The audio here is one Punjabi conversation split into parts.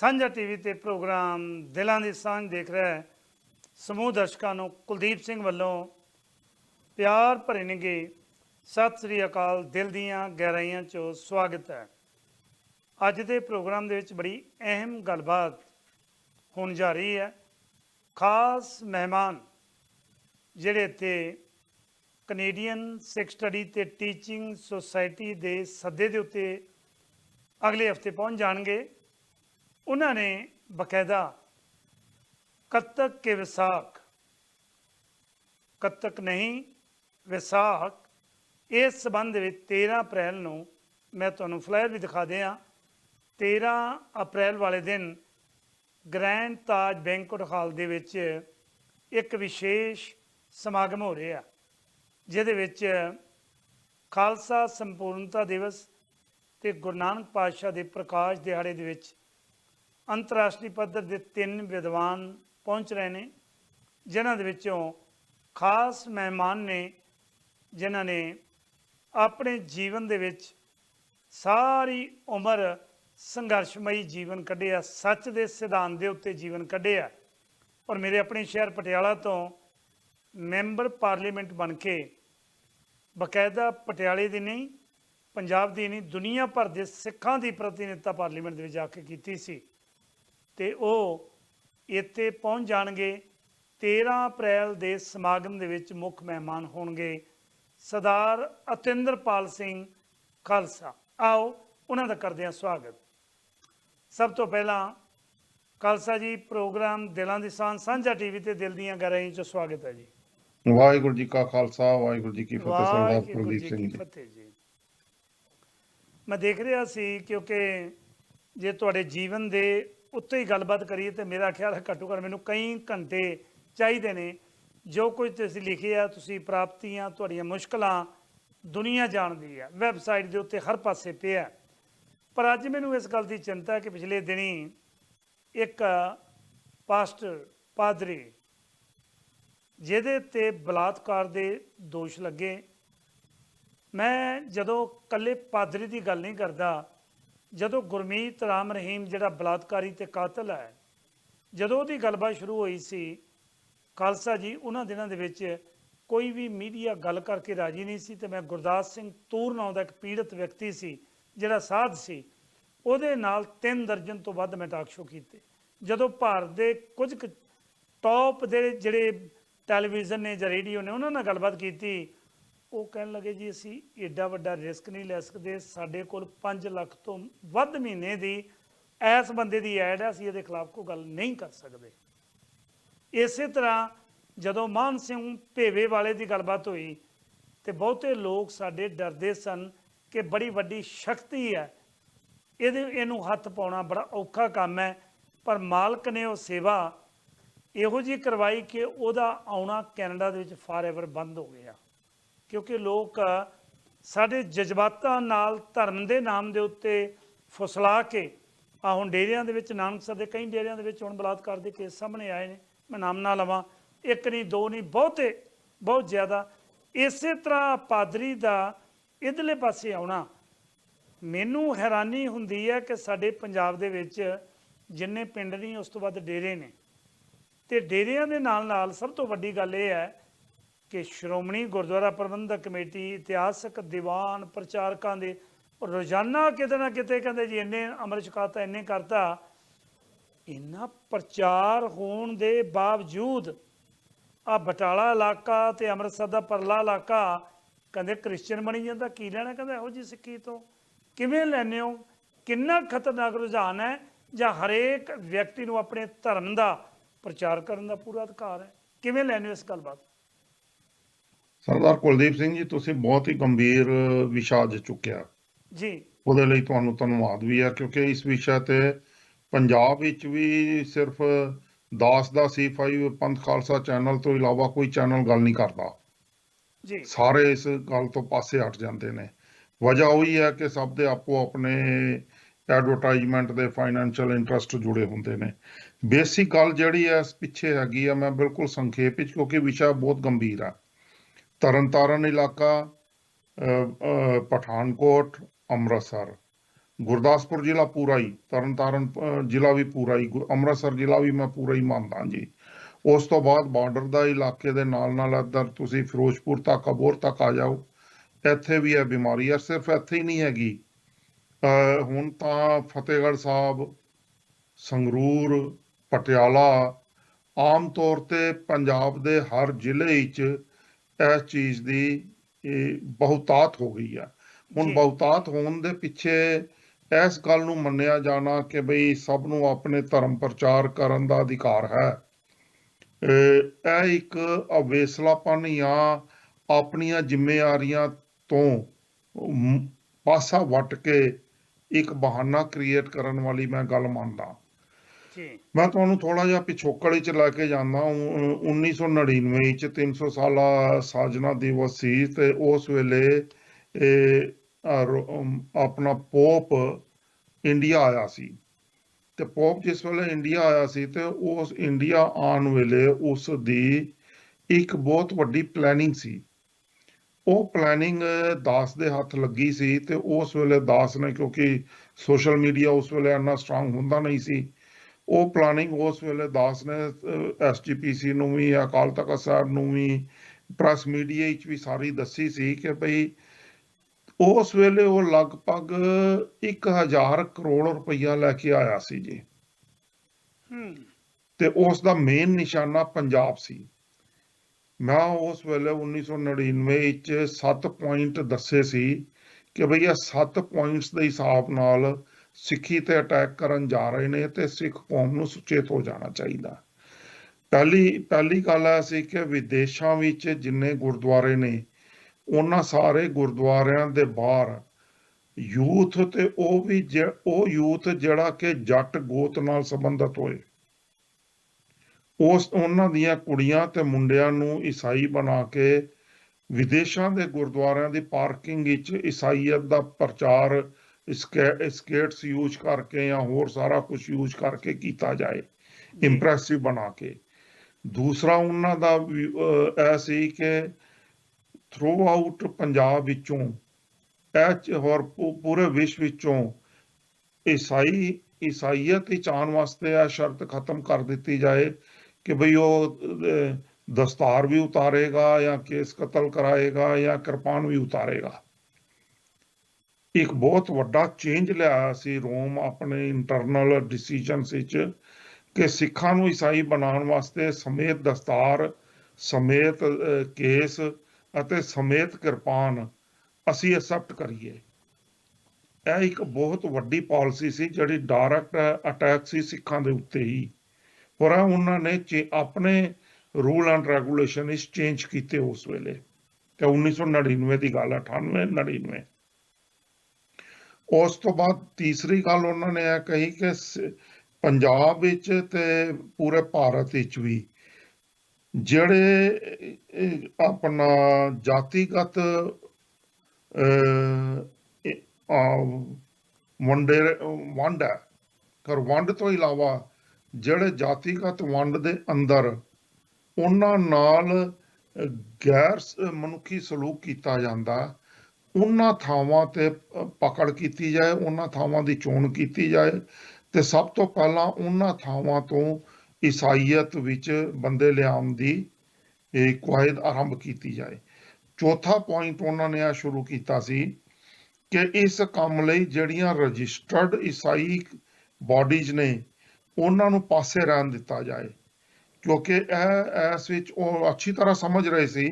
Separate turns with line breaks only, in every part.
ਸਾਂਝਾ ਟੀਵੀ ਤੇ ਪ੍ਰੋਗਰਾਮ ਦਿਲਾਂ ਦੀ ਸਾਂਝ ਦੇਖ ਰਿਹਾ ਸਮੂਹ ਦਰਸ਼ਕਾਂ ਨੂੰ ਕੁਲਦੀਪ ਸਿੰਘ ਵੱਲੋਂ ਪਿਆਰ ਭਰੇ ਨਿੱਘੇ ਸਤਿ ਸ੍ਰੀ ਅਕਾਲ, ਦਿਲ ਦੀਆਂ ਗਹਿਰਾਈਆਂ 'ਚੋਂ ਸਵਾਗਤ ਹੈ। ਅੱਜ ਦੇ ਪ੍ਰੋਗਰਾਮ ਦੇ ਵਿੱਚ ਬੜੀ ਅਹਿਮ ਗੱਲਬਾਤ ਹੋਣ ਜਾ ਰਹੀ ਹੈ। ਖਾਸ ਮਹਿਮਾਨ ਜਿਹੜੇ ਇੱਥੇ ਕੈਨੇਡੀਅਨ ਸਿੱਖ ਸਟੱਡੀ ਤੇ ਟੀਚਿੰਗ ਸੁਸਾਇਟੀ ਦੇ ਸੱਦੇ ਦੇ ਉੱਤੇ ਅਗਲੇ ਹਫ਼ਤੇ ਪਹੁੰਚ ਜਾਣਗੇ। ਉਹਨਾਂ ਨੇ ਬਕਾਇਦਾ ਕੱਤਕ ਕੇ ਵਿਸਾਖ, ਕੱਤਕ ਨਹੀਂ, ਵਿਸਾਖ, ਇਸ ਸੰਬੰਧ ਵਿੱਚ 13 ਅਪ੍ਰੈਲ ਨੂੰ ਮੈਂ ਤੁਹਾਨੂੰ ਫਲਾਇਰ ਵੀ ਦਿਖਾ ਦਿਆਂ। 13 ਅਪ੍ਰੈਲ ਵਾਲੇ ਦਿਨ ਗ੍ਰੈਂਡ ਤਾਜ ਬੈਂਕਟ ਹਾਲ ਦੇ ਵਿੱਚ ਇੱਕ ਵਿਸ਼ੇਸ਼ ਸਮਾਗਮ ਹੋ ਰਿਹਾ, ਜਿਹਦੇ ਵਿੱਚ ਖਾਲਸਾ ਸੰਪੂਰਨਤਾ ਦਿਵਸ ਤੇ ਗੁਰੂ ਨਾਨਕ ਪਾਤਸ਼ਾਹ ਦੇ ਪ੍ਰਕਾਸ਼ ਦਿਹਾੜੇ ਦੇ ਵਿੱਚ ਅੰਤਰਰਾਸ਼ਟਰੀ ਪੱਧਰ ਦੇ ਤਿੰਨ ਵਿਦਵਾਨ ਪਹੁੰਚ ਰਹੇ ਨੇ, ਜਿਨ੍ਹਾਂ ਦੇ ਵਿੱਚੋਂ ਖਾਸ ਮਹਿਮਾਨ ਨੇ, ਜਿਨ੍ਹਾਂ ਨੇ ਆਪਣੇ ਜੀਵਨ ਦੇ ਵਿੱਚ ਸਾਰੀ ਉਮਰ ਸੰਘਰਸ਼ਮਈ ਜੀਵਨ ਕੱਢਿਆ, ਸੱਚ ਦੇ ਸਿਧਾਂਤ ਦੇ ਉੱਤੇ ਜੀਵਨ ਕੱਢਿਆ। ਔਰ ਮੇਰੇ ਆਪਣੇ ਸ਼ਹਿਰ ਪਟਿਆਲਾ ਤੋਂ ਮੈਂਬਰ ਪਾਰਲੀਮੈਂਟ ਬਣ ਕੇ ਬਕਾਇਦਾ ਪਟਿਆਲੇ ਦੀ ਨਹੀਂ, ਪੰਜਾਬ ਦੀ ਨਹੀਂ, ਦੁਨੀਆ ਭਰ ਦੇ ਸਿੱਖਾਂ ਦੀ ਪ੍ਰਤੀਨਿਧਤਾ ਪਾਰਲੀਮੈਂਟ ਦੇ ਵਿੱਚ ਜਾ ਕੇ ਕੀਤੀ ਸੀ। ਤੇ ਉਹ ਇੱਥੇ ਪਹੁੰਚ ਜਾਣਗੇ। 13 ਅਪ੍ਰੈਲ ਦੇ ਸਮਾਗਮ ਦੇ ਵਿੱਚ ਮੁੱਖ ਮਹਿਮਾਨ ਹੋਣਗੇ ਸਰਦਾਰ ਅਤਿੰਦਰਪਾਲ ਸਿੰਘ ਖਾਲਸਾ। ਆਓ ਉਹਨਾਂ ਦਾ ਕਰਦੇ ਹਾਂ ਸਵਾਗਤ। ਸਭ ਤੋਂ ਪਹਿਲਾਂ ਖਾਲਸਾ ਜੀ ਪ੍ਰੋਗਰਾਮ ਦਿਲਾਂ ਦੀ ਸਾਂਝ ਸਾਂਝਾ ਟੀਵੀ ਤੇ ਦਿਲ ਦੀਆਂ ਗਹਿਰਾਈਆਂ 'ਚ ਸਵਾਗਤ ਹੈ ਜੀ।
ਵਾਹਿਗੁਰੂ ਜੀ ਕਾ ਖਾਲਸਾ ਵਾਹਿਗੁਰੂ ਜੀ ਕੀ ਫਤਿਹ ਸਰਦਾਰ
ਜੀ
ਸਿੰਘ
ਕੀ
ਜੀ।
ਫਤਿਹ ਜੀ। ਮੈਂ ਦੇਖ ਰਿਹਾ ਸੀ ਕਿਉਂਕਿ ਜੇ ਤੁਹਾਡੇ ਜੀਵਨ ਦੇ ਉੱਤੇ ਹੀ ਗੱਲਬਾਤ ਕਰੀਏ ਤੇ ਮੇਰਾ ਖਿਆਲ ਹੈ ਘੱਟੋ ਘੱਟ ਮੈਨੂੰ ਕਈ ਘੰਟੇ ਚਾਹੀਦੇ ਨੇ। ਜੋ ਕੁਝ ਤੁਸੀਂ ਲਿਖਿਆ ਤੁਸੀਂ ਪ੍ਰਾਪਤੀਆਂ, ਤੁਹਾਡੀਆਂ ਮੁਸ਼ਕਲਾਂ ਦੁਨੀਆ ਜਾਣਦੀ ਹੈ ਵੈਬਸਾਈਟ ਦੇ ਉੱਤੇ ਹਰ ਪਾਸੇ ਪਿਆ ਪਰ ਅੱਜ ਮੈਨੂੰ ਇਸ ਗੱਲ ਦੀ ਚਿੰਤਾ ਹੈ ਕਿ ਪਿਛਲੇ ਦਿਨੀ ਇੱਕ ਪਾਸਟਰ ਪਾਦਰੀ, ਜਿਹਦੇ ਤੇ ਬਲਾਤਕਾਰ ਦੇ ਦੋਸ਼ ਲੱਗੇ। ਮੈਂ ਜਦੋਂ ਕੱਲੇ ਪਾਦਰੀ ਦੀ ਗੱਲ ਨਹੀਂ ਕਰਦਾ ਜਦੋਂ ਗੁਰਮੀਤ ਰਾਮ ਰਹੀਮ ਜਿਹੜਾ ਬਲਾਤਕਾਰੀ ਤੇ ਕਾਤਲ ਹੈ, ਜਦੋਂ ਉਹਦੀ ਗੱਲਬਾਤ ਸ਼ੁਰੂ ਹੋਈ ਸੀ, ਖਾਲਸਾ ਜੀ ਉਹਨਾਂ ਦਿਨਾਂ ਦੇ ਵਿੱਚ ਕੋਈ ਵੀ ਮੀਡੀਆ ਗੱਲ ਕਰਕੇ ਰਾਜੀ ਨਹੀਂ ਸੀ ਤੇ ਮੈਂ ਗੁਰਦਾਸ ਸਿੰਘ ਤੂਰ ਨਾਂ ਦਾ ਇੱਕ ਪੀੜਤ ਵਿਅਕਤੀ ਸੀ, ਜਿਹੜਾ ਸਾਧ ਸੀ, ਉਹਦੇ ਨਾਲ ਤਿੰਨ ਦਰਜਨ ਤੋਂ ਵੱਧ ਮੈਂ ਟਾਕ ਸ਼ੋਅ ਕੀਤੇ। ਜਦੋਂ ਭਾਰਤ ਦੇ ਕੁਝ ਕੁ ਟੌਪ ਦੇ ਜਿਹੜੇ ਟੈਲੀਵਿਜ਼ਨ ਨੇ ਜਾਂ ਰੇਡੀਓ ਨੇ ਉਹਨਾਂ ਨਾਲ ਗੱਲਬਾਤ ਕੀਤੀ ਉਹ ਕਹਿਣ ਲੱਗੇ ਜੀ, ਅਸੀਂ ਏਡਾ ਵੱਡਾ ਰਿਸਕ ਨਹੀਂ ਲੈ ਸਕਦੇ। ਸਾਡੇ ਕੋਲ 5 ਲੱਖ ਤੋਂ ਵੱਧ ਮਹੀਨੇ ਦੀ ਐਸ ਬੰਦੇ ਦੀ ਐਡ ਹੈ ਅਸੀਂ ਇਹਦੇ ਖਿਲਾਫ ਕੋਈ ਗੱਲ ਨਹੀਂ ਕਰ ਸਕਦੇ। ਇਸੇ ਤਰ੍ਹਾਂ ਜਦੋਂ ਮਾਨ ਸਿੰਘ ਭੇਵੇ ਵਾਲੇ ਦੀ ਗੱਲਬਾਤ ਹੋਈ ਤੇ ਬਹੁਤੇ ਲੋਕ ਸਾਡੇ ਡਰਦੇ ਸਨ ਕਿ ਬੜੀ ਵੱਡੀ ਸ਼ਕਤੀ ਹੈ। ਇਹਦੇ, ਇਹਨੂੰ ਹੱਥ ਪਾਉਣਾ ਬੜਾ ਔਖਾ ਕੰਮ ਹੈ, ਪਰ ਮਾਲਕ ਨੇ ਉਹ ਸੇਵਾ ਇਹੋ ਜੀ ਕਰਵਾਈ ਕਿ ਉਹਦਾ ਆਉਣਾ ਕੈਨੇਡਾ ਦੇ ਵਿੱਚ ਫਾਰਐਵਰ ਬੰਦ ਹੋ ਗਿਆ। ਕਿਉਂਕਿ ਲੋਕ ਸਾਡੇ ਜਜ਼ਬਾਤਾਂ ਨਾਲ ਧਰਮ ਦੇ ਨਾਮ ਦੇ ਉੱਤੇ ਫੁਸਲਾ ਕੇ, ਆ ਹੁਣ ਡੇਰਿਆਂ ਦੇ ਵਿੱਚ ਨਾਨਕਸਰ ਦੇ ਕਈ ਡੇਰਿਆਂ ਦੇ ਵਿੱਚ ਹੁਣ ਬਲਾਤਕਾਰ ਦੇ ਕੇਸ ਸਾਹਮਣੇ ਆਏ ਨੇ, ਮੈਂ ਨਾਮ ਨਾ ਲਵਾਂ, ਇੱਕ ਨਹੀਂ, ਦੋ ਨਹੀਂ, ਬਹੁਤੇ, ਬਹੁਤ ਜ਼ਿਆਦਾ। ਇਸੇ ਤਰ੍ਹਾਂ ਪਾਦਰੀ ਦਾ ਇਧਰਲੇ ਪਾਸੇ ਆਉਣਾ, ਮੈਨੂੰ ਹੈਰਾਨੀ ਹੁੰਦੀ ਹੈ ਕਿ ਸਾਡੇ ਪੰਜਾਬ ਦੇ ਵਿੱਚ ਜਿੰਨੇ ਪਿੰਡ ਨਹੀਂ ਉਸ ਤੋਂ ਵੱਧ ਡੇਰੇ ਨੇ। ਤੇ ਡੇਰਿਆਂ ਦੇ ਨਾਲ ਨਾਲ ਸਭ ਤੋਂ ਵੱਡੀ ਗੱਲ ਇਹ ਹੈ ਕਿ ਸ਼੍ਰੋਮਣੀ ਗੁਰਦੁਆਰਾ ਪ੍ਰਬੰਧਕ ਕਮੇਟੀ, ਇਤਿਹਾਸਕ ਦੀਵਾਨ ਪ੍ਰਚਾਰਕਾਂ ਦੇ ਰੋਜ਼ਾਨਾ ਕਿਤੇ ਨਾ ਕਿਤੇ ਕਹਿੰਦੇ ਜੀ ਇੰਨੇ ਅਮਰ ਛਕਾਤਾ, ਇੰਨੇ ਕਰਤਾ, ਇੰਨਾ ਪ੍ਰਚਾਰ ਹੋਣ ਦੇ ਬਾਵਜੂਦ ਆ ਬਟਾਲਾ ਇਲਾਕਾ ਤੇ ਅੰਮ੍ਰਿਤਸਰ ਦਾ ਪਰਲਾ ਇਲਾਕਾ ਕਹਿੰਦੇ ਕ੍ਰਿਸਚੀਅਨ ਬਣੀ ਜਾਂਦਾ, ਕੀ ਲੈਣਾ ਕਹਿੰਦਾ ਇਹੋ ਜੀ ਸਿੱਖੀ ਤੋਂ? ਕਿਵੇਂ ਲੈਨੇ ਹੋ? ਕਿੰਨਾ ਖਤਰਨਾਕ ਰੁਝਾਨ ਹੈ ਜਾਂ ਹਰੇਕ ਵਿਅਕਤੀ ਨੂੰ ਆਪਣੇ ਧਰਮ ਦਾ ਪ੍ਰਚਾਰ ਕਰਨ ਦਾ ਪੂਰਾ ਅਧਿਕਾਰ ਹੈ? ਕਿਵੇਂ ਲੈਨੇ ਹੋ ਇਸ ਗੱਲਬਾਤ?
ਸਰਦਾਰ ਕੁਲਦੀਪ ਸਿੰਘ ਜੀ ਤੁਸੀਂ ਬਹੁਤ ਹੀ ਗੰਭੀਰ ਵਿਸ਼ਾ ਅੱਜ ਚੁੱਕਿਆ।
ਜੀ।
ਉਹਦੇ ਲਈ ਤੁਹਾਨੂੰ ਧੰਨਵਾਦ ਵੀ ਹੈ ਕਿਉਂਕਿ ਇਸ ਵਿਸ਼ਾ ਤੇ ਪੰਜਾਬ ਵਿੱਚ ਵੀ ਸਿਰਫ ਦਾਸ ਦਾ C5 ਪੰਥ ਖਾਲਸਾ ਚੈਨਲ ਤੋਂ ਇਲਾਵਾ ਕੋਈ ਚੈਨਲ ਗੱਲ ਨਹੀਂ ਕਰਦਾ।
ਜੀ।
ਸਾਰੇ ਇਸ ਗੱਲ ਤੋਂ ਪਾਸੇ ਹਟ ਜਾਂਦੇ ਨੇ। ਵਜ੍ਹਾ ਉਹੀ ਹੈ ਕਿ ਸਭ ਦੇ ਆਪੋ ਆਪਣੇ ਐਡਵਰਟਾਈਜ਼ਮੈਂਟ ਦੇ ਫਾਈਨੈਂਸ਼ੀਅਲ ਇੰਟਰਸਟ ਜੁੜੇ ਹੁੰਦੇ ਨੇ। ਬੇਸਿਕ ਗੱਲ ਜਿਹੜੀ ਹੈ ਇਸ ਪਿੱਛੇ ਹੈਗੀ ਆ ਮੈਂ ਬਿਲਕੁਲ ਸੰਖੇਪ ਵਿੱਚ ਕਿਉਂਕਿ ਵਿਸ਼ਾ ਬਹੁਤ ਗੰਭੀਰ ਹੈ ਤਰਨਤਾਰਨ ਇਲਾਕਾ ਪਠਾਨਕੋਟ ਅੰਮ੍ਰਿਤਸਰ। ਗੁਰਦਾਸਪੁਰ ਜ਼ਿਲ੍ਹਾ ਪੂਰਾ ਹੀ ਤਰਨਤਾਰਨ ਜ਼ਿਲ੍ਹਾ ਵੀ ਪੂਰਾ ਹੀ ਅੰਮ੍ਰਿਤਸਰ ਜ਼ਿਲ੍ਹਾ ਵੀ ਮੈਂ ਪੂਰਾ ਹੀ ਮੰਨਦਾ ਜੀ। ਉਸ ਤੋਂ ਬਾਅਦ ਬਾਰਡਰ ਦਾ ਇਲਾਕੇ ਦੇ ਨਾਲ ਨਾਲ ਇੱਧਰ ਤੁਸੀਂ ਫਿਰੋਜ਼ਪੁਰ ਤੱਕ ਅਬੋਰ ਤੱਕ ਆ ਜਾਓ। ਇੱਥੇ ਵੀ ਇਹ ਬਿਮਾਰੀ ਹੈ ਸਿਰਫ ਇੱਥੇ ਹੀ ਨਹੀਂ ਹੈਗੀ। ਅਹ, ਹੁਣ ਤਾਂ ਫਤਿਹਗੜ੍ਹ ਸਾਹਿਬ ਸੰਗਰੂਰ ਪਟਿਆਲਾ ਆਮ ਤੌਰ ਤੇ ਪੰਜਾਬ ਦੇ ਹਰ ਜ਼ਿਲ੍ਹੇ ਵਿੱਚ ਇਸ ਚੀਜ਼ ਦੀ ਬਹੁਤਾਤ ਹੋ ਗਈ ਆ। ਹੁਣ। ਬਹੁਤਾਤ ਹੋਣ ਦੇ ਪਿੱਛੇ ਇਸ ਗੱਲ ਨੂੰ ਮੰਨਿਆ ਜਾਣਾ ਕਿ ਬਈ ਸਭ ਨੂੰ ਆਪਣੇ ਧਰਮ ਪ੍ਰਚਾਰ ਕਰਨ ਦਾ ਅਧਿਕਾਰ ਹੈ। ਇਹ ਇੱਕ ਅਵੇਸਲਾਪਨ ਜਾਂ ਆਪਣੀਆਂ ਜ਼ਿੰਮੇਵਾਰੀਆਂ ਤੋਂ ਪਾਸਾ ਵੱਟ ਕੇ ਇੱਕ ਬਹਾਨਾ ਕ੍ਰੀਏਟ ਕਰਨ ਵਾਲੀ ਮੈਂ ਗੱਲ ਮੰਨਦਾ। ਮੈਂ ਤੁਹਾਨੂੰ ਥੋੜਾ ਜਿਹਾ ਪਿਛੋਕੜ ਵਿੱਚ ਲੈ ਕੇ ਜਾਂਦਾ 1999 ਵਿੱਚ 300 ਸਾਲਾ ਸਾਜਨਾ ਦਿਵਸ ਸੀ ਤੇ ਉਸ ਵੇਲੇ ਆਪਣਾ ਪੋਪ ਇੰਡੀਆ ਆਇਆ ਸੀ। ਤੇ ਪੋਪ ਜਿਸ ਵੇਲੇ ਇੰਡੀਆ ਆਇਆ ਸੀ ਤੇ ਉਸ ਇੰਡੀਆ ਆਉਣ ਵੇਲੇ ਉਸ ਦੀ ਇੱਕ ਬਹੁਤ ਵੱਡੀ ਪਲੈਨਿੰਗ ਸੀ। ਉਹ ਪਲੈਨਿੰਗ ਦਾਸ ਦੇ ਹੱਥ ਲੱਗੀ ਸੀ ਤੇ ਉਸ ਵੇਲੇ ਦਾਸ ਨੇ ਕਿਉਂਕਿ ਸੋਸ਼ਲ ਮੀਡੀਆ ਉਸ ਵੇਲੇ ਇੰਨਾ ਸਟਰੋਂਗ ਹੁੰਦਾ ਨਹੀਂ ਸੀ। ਉਹ ਪਲਾਨਿੰਗ ਉਸ ਵੇਲੇ ਦਾਸ ਨੇ ਐਸਜੀਪੀਸੀ ਨੂੰ ਵੀ ਅਕਾਲ ਤਖਤ ਸਾਹਿਬ ਨੂੰ ਵੀ ਪ੍ਰੈਸ ਮੀਡੀਆ ਵਿੱਚ ਵੀ ਸਾਰੀ ਦੱਸੀ ਸੀ ਕਿ ਭਈ ਉਸ ਵੇਲੇ ਉਹ ਲਗਭਗ 1000 ਕਰੋੜ ਰੁਪਈਆ ਲੈ ਕੇ ਆਇਆ ਸੀ ਜੀ।
ਹੂੰ।
ਤੇ ਉਸ ਦਾ ਮੇਨ ਨਿਸ਼ਾਨਾ ਪੰਜਾਬ ਸੀ। ਮੈਂ ਉਸ ਵੇਲੇ 1999 ਵਿੱਚ 7 ਪੁਆਇੰਟ ਦੱਸੇ ਸੀ ਕਿ ਭਈ ਇਹ 7 ਪੁਆਇੰਟਸ ਦੇ ਹਿਸਾਬ ਨਾਲ ਸਿੱਖੀ ਤੇ ਅਟੈਕ ਕਰਨ ਜਾ ਰਹੇ ਨੇ ਤੇ ਸਿੱਖ ਕੌਮ ਨੂੰ ਸੁਚੇਤ ਹੋ ਜਾਣਾ ਚਾਹੀਦਾ। ਪਹਿਲੀ ਪਹਿਲੀ ਗੱਲ ਇਹ ਸੀ ਕਿ ਵਿਦੇਸ਼ਾਂ ਵਿੱਚ ਜਿੰਨੇ ਗੁਰਦੁਆਰੇ ਨੇ, ਉਹਨਾਂ ਸਾਰੇ ਗੁਰਦੁਆਰਿਆਂ ਦੇ ਬਾਹਰ ਯੂਥ ਤੇ ਉਹ ਵੀ ਉਹ ਯੂਥ ਜਿਹੜਾ ਕਿ ਜੱਟ ਗੋਤ ਨਾਲ ਸੰਬੰਧਿਤ ਹੋਏ। ਉਸ, ਉਹਨਾਂ ਦੀਆਂ ਕੁੜੀਆਂ ਤੇ ਮੁੰਡਿਆਂ ਨੂੰ ਈਸਾਈ ਬਣਾ ਕੇ ਵਿਦੇਸ਼ਾਂ ਦੇ ਗੁਰਦੁਆਰਿਆਂ ਦੀ ਪਾਰਕਿੰਗ ਵਿੱਚ ਈਸਾਈਅਤ ਦਾ ਪ੍ਰਚਾਰ ਸਕੇਟਸ ਯੂਜ਼ ਕਰਕੇ ਜਾਂ ਹੋਰ ਸਾਰਾ ਕੁਝ ਯੂਜ਼ ਕਰਕੇ ਕੀਤਾ ਜਾਏ ਇੰਪ੍ਰੈਸਿਵ ਬਣਾ ਕੇ। ਦੂਸਰਾ ਉਹਨਾਂ ਦਾ ਇਹ ਸੀ ਕਿ ਥਰੂ ਆਊਟ ਪੰਜਾਬ ਵਿੱਚੋਂ, ਇਹ ਹੋਰ ਪੂਰੇ ਵਿਸ਼ਵ ਵਿੱਚੋਂ ਈਸਾਈ, ਈਸਾਈਅਤ ਵਿੱਚ ਆਉਣ ਵਾਸਤੇ ਇਹ ਸ਼ਰਤ ਖਤਮ ਕਰ ਦਿੱਤੀ ਜਾਏ ਕਿ ਭਈ ਉਹ ਦਸਤਾਰ ਵੀ ਉਤਾਰੇਗਾ ਜਾਂ ਕੇਸ ਕਤਲ ਕਰਾਏਗਾ ਜਾਂ ਕਿਰਪਾਨ ਵੀ ਉਤਾਰੇਗਾ। ਇੱਕ ਬਹੁਤ ਵੱਡਾ ਚੇਂਜ ਲਿਆ ਸੀ ਰੋਮ ਆਪਣੇ ਇੰਟਰਨਲ ਡਿਸੀਜਨਸ ਵਿੱਚ ਕਿ ਸਿੱਖਾਂ ਨੂੰ ਈਸਾਈ ਬਣਾਉਣ ਵਾਸਤੇ ਸਮੇਤ ਦਸਤਾਰ, ਸਮੇਤ ਕੇਸ ਅਤੇ ਸਮੇਤ ਕਿਰਪਾਨ ਅਸੀਂ ਐਕਸੈਪਟ ਕਰੀਏ। ਇਹ ਇੱਕ ਬਹੁਤ ਵੱਡੀ ਪਾਲਿਸੀ ਸੀ ਜਿਹੜੀ ਡਾਇਰੈਕਟ ਅਟੈਕ ਸੀ ਸਿੱਖਾਂ ਦੇ ਉੱਤੇ ਹੀ। ਪਰ ਉਹਨਾਂ ਨੇ ਆਪਣੇ ਰੂਲ ਐਂਡ ਰੈਗੂਲੇਸ਼ਨ ਇਸ ਚੇਂਜ ਕੀਤੇ ਉਸ ਵੇਲੇ। ਤੇ 1999 ਦੀ ਗੱਲ ਹੈ 98 99 ਉਸ ਤੋਂ ਬਾਅਦ ਤੀਸਰੀ ਗੱਲ ਉਹਨਾਂ ਨੇ ਇਹ ਕਹੀ ਕਿ ਪੰਜਾਬ ਵਿੱਚ ਤੇ ਪੂਰੇ ਭਾਰਤ ਵਿੱਚ ਵੀ ਜਿਹੜੇ ਆਪਣਾ ਜਾਤੀਗਤ ਵੰਡੇ, ਵੰਡ ਹੈ। ਪਰ ਵੰਡ ਤੋਂ ਇਲਾਵਾ ਜਿਹੜੇ ਜਾਤੀਗਤ ਵੰਡ ਦੇ ਅੰਦਰ ਉਹਨਾਂ ਨਾਲ ਗੈਰ, ਮਨੁੱਖੀ ਸਲੂਕ ਕੀਤਾ ਜਾਂਦਾ। ਉਹਨਾਂ ਥਾਵਾਂ ਤੇ ਪਕੜ ਕੀਤੀ ਜਾਏ, ਉਹਨਾਂ ਥਾਵਾਂ ਦੀ ਚੋਣ ਕੀਤੀ ਜਾਏ ਤੇ ਸਭ ਤੋਂ ਪਹਿਲਾਂ ਉਹਨਾਂ ਥਾਵਾਂ ਤੋਂ ਈਸਾਈਅਤ ਵਿੱਚ ਬੰਦੇ ਲਿਆਉਣ ਦੀ, ਇਹ ਕੁਆਇਦ ਆਰੰਭ ਕੀਤੀ ਜਾਏ। ਚੌਥਾ ਪੁਆਇੰਟ ਉਹਨਾਂ ਨੇ ਆ ਸ਼ੁਰੂ ਕੀਤਾ ਸੀ ਕਿ ਇਸ ਕੰਮ ਲਈ ਜਿਹੜੀਆਂ ਰਜਿਸਟਰਡ ਈਸਾਈ ਬਾਡੀਜ਼ ਨੇ, ਉਹਨਾਂ ਨੂੰ ਪਾਸੇ ਰਹਿਣ ਦਿੱਤਾ ਜਾਏ। ਕਿਉਂਕਿ ਇਹ, ਇਸ ਵਿੱਚ ਉਹ ਅੱਛੀ ਤਰ੍ਹਾਂ ਸਮਝ ਰਹੇ ਸੀ